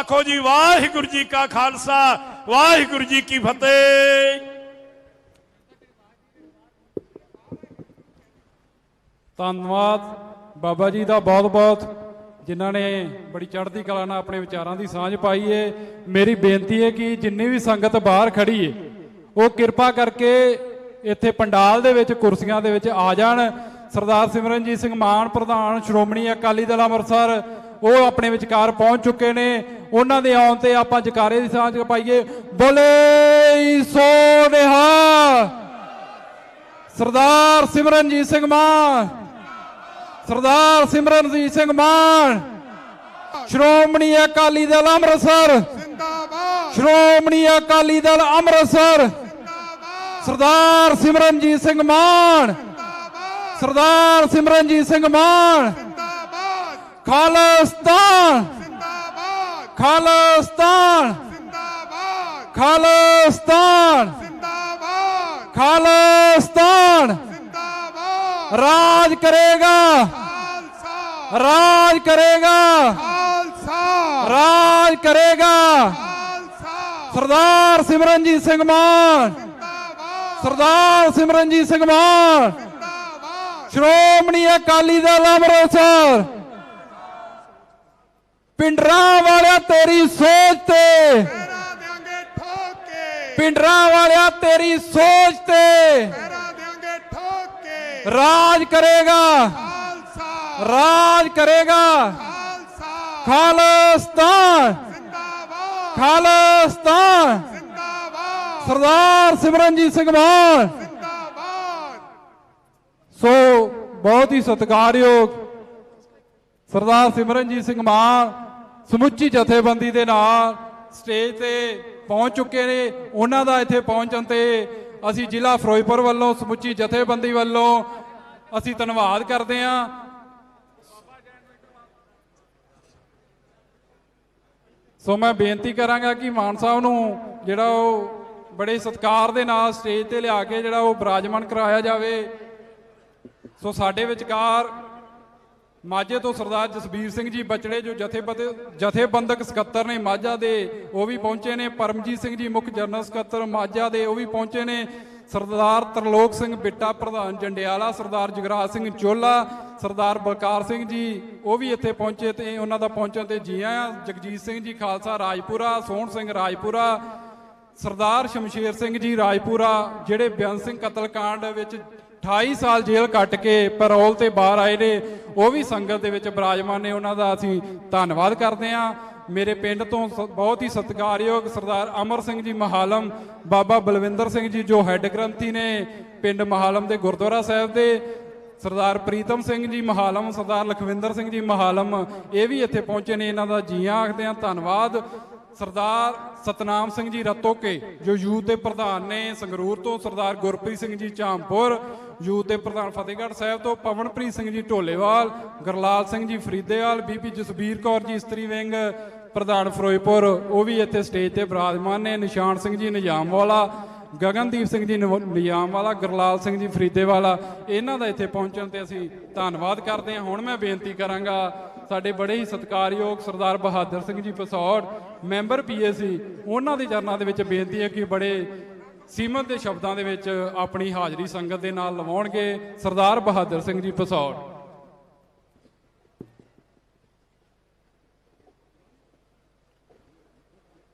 ਆਖੋ ਜੀ, ਵਾਹਿਗੁਰੂ ਜੀ ਕਾ ਖਾਲਸਾ, ਵਾਹਿਗੁਰੂ ਜੀ ਕੀ ਫਤਿਹ। ਧੰਨਵਾਦ। ਬਾਬਾ ਜੀ ਦਾ ਬਹੁਤ-ਬਹੁਤ ਜਿਨ੍ਹਾਂ ਨੇ ਬੜੀ ਚੜ੍ਹਦੀ ਕਲਾ ਨਾਲ ਆਪਣੇ ਵਿਚਾਰਾਂ ਦੀ ਸਾਂਝ ਪਾਈ ਏ, ਮੇਰੀ ਬੇਨਤੀ ਹੈ ਕਿ ਜਿੰਨੀ ਵੀ ਸੰਗਤ ਬਾਹਰ ਖੜੀ ਏ, ਉਹ ਕਿਰਪਾ ਕਰਕੇ ਇੱਥੇ ਪੰਡਾਲ ਦੇ ਵਿੱਚ, ਕੁਰਸੀਆਂ ਦੇ ਵਿੱਚ ਆ ਜਾਣ। ਸਰਦਾਰ ਸਿਮਰਨਜੀਤ ਸਿੰਘ ਮਾਨ, ਪ੍ਰਧਾਨ ਸ਼੍ਰੋਮਣੀ ਅਕਾਲੀ ਦਲ ਅੰਮ੍ਰਿਤਸਰ, ਉਹ ਆਪਣੇ ਵਿਚਕਾਰ ਪਹੁੰਚ ਚੁੱਕੇ ਨੇ। ਉਹਨਾਂ ਦੇ ਆਉਣ ਤੇ ਆਪਾਂ ਜਕਾਰੇ ਦੀ ਸਾਂਝ ਪਾਈਏ। ਬੋਲੇ ਸੋ ਨਿਹਾਲ। ਸਰਦਾਰ ਸਿਮਰਨਜੀਤ ਸਿੰਘ ਮਾਨ। ਸਰਦਾਰ ਸਿਮਰਨਜੀਤ ਸਿੰਘ ਮਾਨ ਸ਼੍ਰੋਮਣੀ ਅਕਾਲੀ ਦਲ ਅੰਮ੍ਰਿਤਸਰ ਜ਼ਿੰਦਾਬਾਦ। ਸ਼੍ਰੋਮਣੀ ਅਕਾਲੀ ਦਲ ਅੰਮ੍ਰਿਤਸਰ ਸਰਦਾਰ ਸਿਮਰਨਜੀਤ ਸਿੰਘ ਮਾਨ ਸਰਦਾਰ ਸਿਮਰਨਜੀਤ ਸਿੰਘ ਮਾਨ ਜ਼ਿੰਦਾਬਾਦ। ਖਾਲਿਸਤਾਨ ਜ਼ਿੰਦਾਬਾਦ। ਖਾਲਿਸਤਾਨ ਜ਼ਿੰਦਾਬਾਦ। ਖਾਲਿਸਤਾਨ ਜ਼ਿੰਦਾਬਾਦ। ਖਾਲਿਸਤਾਨ। ਜ਼ਿੰਦਾਬਾਦ ਰਾਜ ਕਰੇਗਾ। ਰਾਜ ਕਰੇਗਾ। ਰਾਜ ਕਰੇਗਾ। ਸਰਦਾਰ ਸਿਮਰਨਜੀਤ ਸਿੰਘ ਮਾਨ। ਸਰਦਾਰ ਸਿਮਰਨਜੀਤ ਸਿੰਘ ਮਾਨ। ਸ਼੍ਰੋਮਣੀ ਅਕਾਲੀ ਦਲ ਅੰਮ੍ਰਿਤਸਰ ਪਿੰਡਰਾਂ ਵਾਲਿਆ ਤੇਰੀ ਸੋਚ ਤੇ। ਪਿੰਡਰਾਂ ਵਾਲਿਆ ਤੇਰੀ ਸੋਚ ਤੇ। ਰਾਜ ਕਰੇਗਾ। ਖਾਲਸਾ। ਰਾਜ ਕਰੇਗਾ। ਖਾਲਸਾ। ਖਾਲਿਸਤਾਨ ਜ਼ਿੰਦਾਬਾਦ। ਖਾਲਿਸਤਾਨ ਜ਼ਿੰਦਾਬਾਦ। ਸਰਦਾਰ ਸਿਮਰਨਜੀਤ ਸਿੰਘ ਮਾਨ ਜ਼ਿੰਦਾਬਾਦ। ਸੋ ਬਹੁਤ ਹੀ ਸਤਿਕਾਰਯੋਗ ਸਰਦਾਰ ਸਿਮਰਨਜੀਤ ਸਿੰਘ ਮਾਨ ਸਮੁੱਚੀ ਜਥੇਬੰਦੀ ਦੇ ਨਾਲ ਸਟੇਜ ਤੇ ਪਹੁੰਚ ਚੁੱਕੇ ਨੇ। ਉਹਨਾਂ ਦਾ ਇੱਥੇ ਪਹੁੰਚਣ ਤੇ ਅਸੀਂ ਜ਼ਿਲ੍ਹਾ ਫਿਰੋਜ਼ਪੁਰ ਵੱਲੋਂ ਸਮੁੱਚੀ ਜਥੇਬੰਦੀ ਵੱਲੋਂ ਅਸੀਂ ਧੰਨਵਾਦ ਕਰਦੇ ਹਾਂ। ਸੋ ਮੈਂ ਬੇਨਤੀ ਕਰਾਂਗਾ ਕਿ ਮਾਨ ਸਾਹਿਬ ਨੂੰ ਜਿਹੜਾ ਉਹ ਬੜੇ ਸਤਿਕਾਰ ਦੇ ਨਾਲ ਸਟੇਜ ਤੇ ਲਿਆ ਕੇ ਜਿਹੜਾ ਉਹ ਬਰਾਜਮਾਨ ਕਰਾਇਆ ਜਾਵੇ। ਸੋ ਸਾਡੇ ਵਿਚਕਾਰ ਮਾਝੇ ਤੋਂ ਸਰਦਾਰ ਜਸਬੀਰ ਸਿੰਘ ਜੀ ਬਚੜੇ ਜੋ ਜਥੇਬੰਦ ਜਥੇਬੰਦਕ ਸਕੱਤਰ ਨੇ ਮਾਝਾ ਦੇ, ਉਹ ਵੀ ਪਹੁੰਚੇ ਨੇ। ਪਰਮਜੀਤ ਸਿੰਘ ਜੀ ਮੁੱਖ ਜਨਰਲ ਸਕੱਤਰ ਮਾਝਾ ਦੇ, ਉਹ ਵੀ ਪਹੁੰਚੇ ਨੇ। ਸਰਦਾਰ ਤਰਲੋਕ ਸਿੰਘ ਬਿੱਟਾ, ਪ੍ਰਧਾਨ ਜੰਡਿਆਲਾ, ਸਰਦਾਰ ਜਗਰਾਜ ਸਿੰਘ ਚੋਲਾ, ਸਰਦਾਰ ਬਲਕਾਰ ਸਿੰਘ ਜੀ, ਉਹ ਵੀ ਇੱਥੇ ਪਹੁੰਚੇ ਤੇ ਉਹਨਾਂ ਦਾ ਪਹੁੰਚਣ ਤੇ ਜੀ ਆਇਆਂ। ਜਗਜੀਤ ਸਿੰਘ ਜੀ ਖਾਲਸਾ ਰਾਜਪੁਰਾ, ਸੋਹਣ ਸਿੰਘ ਰਾਜਪੁਰਾ, ਸਰਦਾਰ ਸ਼ਮਸ਼ੇਰ ਸਿੰਘ ਜੀ ਰਾਜਪੁਰਾ, ਜਿਹੜੇ ਬਿਆਨ ਸਿੰਘ ਕਤਲकांड ਵਿੱਚ 28 ਸਾਲ ਜੇਲ੍ਹ ਕੱਟ ਕੇ ਪੈਰੋਲ ਤੇ ਬਾਹਰ ਆਏ ਨੇ, ਉਹ ਵੀ ਸੰਗਤ ਦੇ ਵਿੱਚ ਬਰਾਜਮਾਨ ਨੇ, ਉਹਨਾਂ ਦਾ ਅਸੀਂ ਧੰਨਵਾਦ ਕਰਦੇ ਹਾਂ। ਮੇਰੇ ਪਿੰਡ ਤੋਂ ਸ- ਬਹੁਤ ਹੀ ਸਤਿਕਾਰਯੋਗ ਸਰਦਾਰ ਅਮਰ ਸਿੰਘ ਜੀ ਮਹਾਲਮ, ਬਾਬਾ ਬਲਵਿੰਦਰ ਸਿੰਘ ਜੀ ਜੋ ਹੈੱਡ ਗ੍ਰੰਥੀ ਨੇ ਪਿੰਡ ਮਹਾਲਮ ਦੇ ਗੁਰਦੁਆਰਾ ਸਾਹਿਬ ਦੇ, ਸਰਦਾਰ ਪ੍ਰੀਤਮ ਸਿੰਘ ਜੀ ਮਹਾਲਮ, ਸਰਦਾਰ ਲਖਵਿੰਦਰ ਸਿੰਘ ਜੀ ਮਹਾਲਮ, ਇਹ ਵੀ ਇੱਥੇ ਪਹੁੰਚੇ ਨੇ, ਇਹਨਾਂ ਦਾ ਜੀਆਂ ਆਖਦੇ ਹਾਂ, ਧੰਨਵਾਦ। ਸਰਦਾਰ ਸਤਨਾਮ ਸਿੰਘ ਜੀ ਰਤੋਕੇ, ਜੋ ਯੂਥ ਦੇ ਪ੍ਰਧਾਨ ਨੇ ਸੰਗਰੂਰ ਤੋਂ ਸਰਦਾਰ ਗੁਰਪ੍ਰੀਤ ਸਿੰਘ ਜੀ ਚਾਂਪੁਰ ਯੂਥ ਦੇ ਪ੍ਰਧਾਨ ਫਤਿਹਗੜ੍ਹ ਸਾਹਿਬ ਤੋਂ ਪਵਨਪ੍ਰੀਤ ਸਿੰਘ ਜੀ ਢੋਲੇਵਾਲ, ਗਰਲਾਲ ਸਿੰਘ ਜੀ ਫਰੀਦੇਵਾਲ, ਬੀਬੀ ਜਸਬੀਰ ਕੌਰ ਜੀ ਇਸਤਰੀ ਵਿੰਗ, ਪ੍ਰਧਾਨ ਫਿਰੋਜ਼ਪੁਰ, ਉਹ ਵੀ ਇੱਥੇ ਸਟੇਜ ਤੇ ਬਰਾਜਮਾਨ ਨੇ, ਨਿਸ਼ਾਨ ਸਿੰਘ ਜੀ ਨਿਜ਼ਾਮ ਵਾਲਾ ਗਗਨਦੀਪ ਸਿੰਘ ਜੀ ਨਵ- ਨਿਜ਼ਾਮ ਵਾਲਾ ਗਰਲਾਲ ਸਿੰਘ ਜੀ ਫਰੀਦੇਵਾਲਾ, ਇਹਨਾਂ ਦਾ ਇੱਥੇ ਪਹੁੰਚਣ ਤੇ ਅਸੀਂ ਧੰਨਵਾਦ ਕਰਦੇ ਹਾਂ। ਹੁਣ ਮੈਂ ਬੇਨਤੀ ਕਰਾਂਗਾ ਸਾਡੇ ਬੜੇ ਹੀ ਸਤਿਕਾਰਯੋਗ ਸਰਦਾਰ ਬਹਾਦਰ ਸਿੰਘ ਜੀ ਪਸੌੜ ਮੈਂਬਰ ਪੀਏਸੀ ਉਹਨਾਂ ਦੇ ਚਰਨਾਂ ਦੇ ਵਿੱਚ ਬੇਨਤੀ ਹੈ ਕਿ ਬੜੇ ਸੀਮਤ ਦੇ ਸ਼ਬਦਾਂ ਦੇ ਵਿੱਚ ਆਪਣੀ ਹਾਜ਼ਰੀ ਸੰਗਤ ਦੇ ਨਾਲ ਲਵਾਉਣਗੇ ਸਰਦਾਰ ਬਹਾਦਰ ਸਿੰਘ ਜੀ ਪਸੌੜ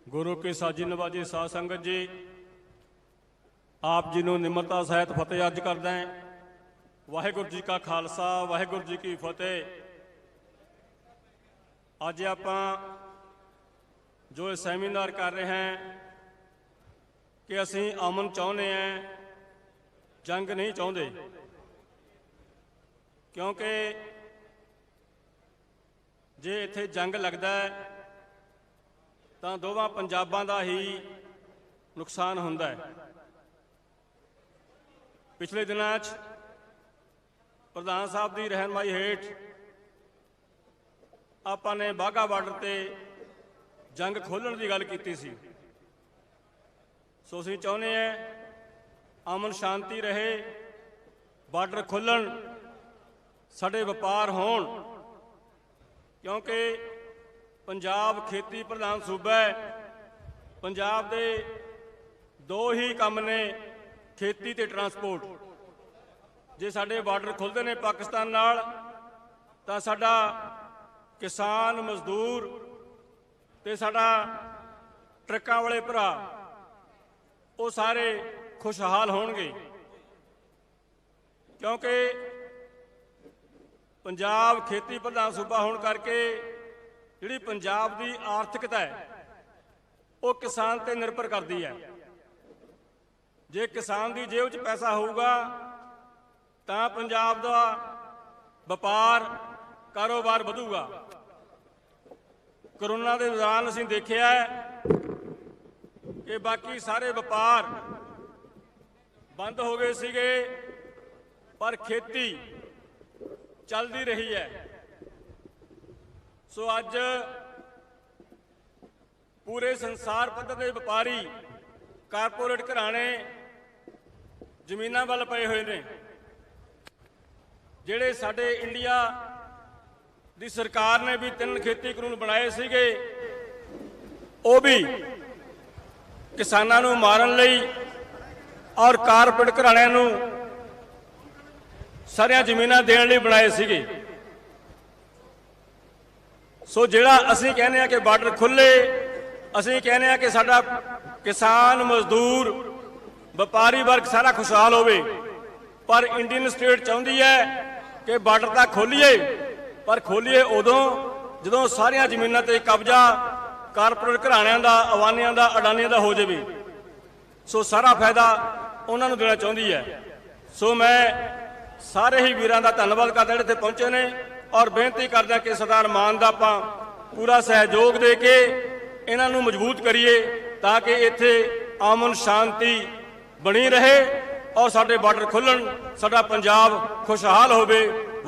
ਗੁਰੂ ਕੇ ਸਾਜੀ ਨਵਾਜ਼ੇ ਸਾਧ ਸੰਗਤ ਜੀ, ਆਪ ਜੀ ਨੂੰ ਨਿਮਰਤਾ ਸਹਿਤ ਫਤਿਹ ਅਰਜ ਕਰਦਾ ਹਾਂ। ਵਾਹਿਗੁਰੂ ਜੀ ਕਾ ਖਾਲਸਾ, ਵਾਹਿਗੁਰੂ ਜੀ ਕੀ ਫਤਿਹ। ਅੱਜ ਆਪਾਂ ਜੋ ਸੈਮੀਨਾਰ ਕਰ ਰਹੇ ਹਾਂ ਕਿ ਅਸੀਂ ਅਮਨ ਚਾਹੁੰਦੇ ਹਾਂ, ਜੰਗ ਨਹੀਂ ਚਾਹੁੰਦੇ। ਕਿਉਂਕਿ ਜੇ ਇੱਥੇ ਜੰਗ ਲੱਗਦਾ ਹੈ, ਤਾਂ ਦੋਵਾਂ ਪੰਜਾਬਾਂ ਦਾ ਹੀ ਨੁਕਸਾਨ ਹੁੰਦਾ ਹੈ। ਪਿਛਲੇ ਦਿਨਾਂ 'ਚ ਪ੍ਰਧਾਨ ਸਾਹਿਬ ਦੀ ਰਹਿਨਮਾਈ ਹੇਠ ਆਪਾਂ ਨੇ ਬਾਘਾ ਬਾਰਡਰ ਤੇ ਜੰਗ ਖੋਲਣ ਦੀ ਗੱਲ ਕੀਤੀ ਸੀ। ਸੋ ਅਸੀਂ ਚਾਹੁੰਦੇ ਹਾਂ ਅਮਨ ਸ਼ਾਂਤੀ ਰਹੇ, ਬਾਰਡਰ ਖੁੱਲਣ ਸਾਡੇ ਵਪਾਰ ਹੋਣ। ਕਿਉਂਕਿ ਪੰਜਾਬ ਖੇਤੀ ਪ੍ਰਧਾਨ ਸੂਬਾ ਹੈ, ਪੰਜਾਬ ਦੇ ਦੋ ਹੀ ਕੰਮ ਨੇ, ਖੇਤੀ ਤੇ ਟਰਾਂਸਪੋਰਟ। ਜੇ ਸਾਡੇ ਬਾਰਡਰ ਖੁੱਲਦੇ ਨੇ ਪਾਕਿਸਤਾਨ ਨਾਲ, ਤਾਂ ਸਾਡਾ ਕਿਸਾਨ ਮਜ਼ਦੂਰ ਤੇ ਸਾਡਾ ਟਰੱਕਾਂ ਵਾਲੇ ਭਰਾ, ਉਹ ਸਾਰੇ ਖੁਸ਼ਹਾਲ ਹੋਣਗੇ। ਕਿਉਂਕਿ ਪੰਜਾਬ ਖੇਤੀ ਪ੍ਰਧਾਨ ਸੂਬਾ ਹੋਣ ਕਰਕੇ ਜਿਹੜੀ ਪੰਜਾਬ ਦੀ ਆਰਥਿਕਤਾ ਹੈ, ਉਹ ਕਿਸਾਨ ਤੇ ਨਿਰਭਰ ਕਰਦੀ ਹੈ। ਜੇ ਕਿਸਾਨ ਦੀ ਜੇਬ 'ਚ ਪੈਸਾ ਹੋਊਗਾ, ਤਾਂ ਪੰਜਾਬ ਦਾ ਵਪਾਰ ਕਾਰੋਬਾਰ ਵਧੂਗਾ। ਕਰੋਨਾ ਦੇ ਦੌਰਾਨ ਅਸੀਂ ਦੇਖਿਆ ਹੈ ਕਿ ਬਾਕੀ ਸਾਰੇ ਵਪਾਰ ਬੰਦ ਹੋ ਗਏ ਸੀਗੇ, ਪਰ ਖੇਤੀ ਚੱਲਦੀ ਰਹੀ ਹੈ। ਸੋ ਅੱਜ ਪੂਰੇ ਸੰਸਾਰ ਪੱਧਰ ਦੇ ਵਪਾਰੀ ਕਾਰਪੋਰੇਟ ਘਰਾਣੇ ਜ਼ਮੀਨਾਂ ਵੱਲ ਪਏ ਹੋਏ ਨੇ, ਜਿਹੜੇ ਸਾਡੇ ਇੰਡੀਆ ਦੀ ਸਰਕਾਰ ਨੇ ਵੀ ਤਿੰਨ ਖੇਤੀ ਕਾਨੂੰਨ ਬਣਾਏ ਸੀਗੇ। ਉਹ ਵੀ ਕਿਸਾਨਾਂ ਨੂੰ ਮਾਰਨ ਲਈ ਔਰ ਕਾਰਪੋਰੇਟ ਘਰਾਣਿਆਂ ਨੂੰ ਸਾਰੀਆਂ ਜ਼ਮੀਨਾਂ ਦੇਣ ਲਈ ਬਣਾਏ ਸੀਗੇ। ਸੋ ਜਿਹੜਾ ਅਸੀਂ ਕਹਿੰਦੇ ਆ ਕਿ ਬਾਰਡਰ ਖੁੱਲੇ ਅਸੀਂ ਕਹਿੰਦੇ ਆ ਕਿ ਸਾਡਾ ਕਿਸਾਨ, ਮਜ਼ਦੂਰ, ਵਪਾਰੀ ਵਰਗ ਸਾਰਾ ਖੁਸ਼ਹਾਲ ਹੋਵੇ, ਪਰ ਇੰਡੀਅਨ ਸਟੇਟ ਚਾਹੁੰਦੀ ਹੈ ਕਿ ਬਾਰਡਰ ਤਾਂ ਖੋਲੀਏ ਪਰ ਖੋਲੀਏ ਉਦੋਂ ਜਦੋਂ ਸਾਰੀਆਂ ਜ਼ਮੀਨਾਂ ਤੇ ਕਬਜ਼ਾ ਕਾਰਪੋਰੇਟ ਘਰਾਣਿਆਂ ਦਾ, ਅਵਾਨੀਆਂ ਦਾ, ਅਡਾਨੀਆਂ ਦਾ ਹੋ ਜਾਵੇ। ਸੋ ਸਾਰਾ ਫਾਇਦਾ ਉਹਨਾਂ ਨੂੰ ਦੇਣਾ ਚਾਹੁੰਦੀ ਹੈ। ਸੋ ਮੈਂ ਸਾਰੇ ਹੀ ਵੀਰਾਂ ਦਾ ਧੰਨਵਾਦ ਕਰਦਾ ਜਿਹੜੇ ਇੱਥੇ ਪਹੁੰਚੇ ਨੇ ਔਰ ਬੇਨਤੀ ਕਰਦਾ ਕਿ ਸਰਦਾਰ ਮਾਨ ਦਾ ਆਪਾਂ ਪੂਰਾ ਸਹਿਯੋਗ ਦੇ ਕੇ ਇਹਨਾਂ ਨੂੰ ਮਜ਼ਬੂਤ ਕਰੀਏ ਤਾਂ ਕਿ ਇੱਥੇ ਅਮਨ ਸ਼ਾਂਤੀ ਬਣੀ ਰਹੇ ਔਰ ਸਾਡੇ ਬਾਰਡਰ ਖੁੱਲਣ, ਸਾਡਾ ਪੰਜਾਬ ਖੁਸ਼ਹਾਲ ਹੋਵੇ।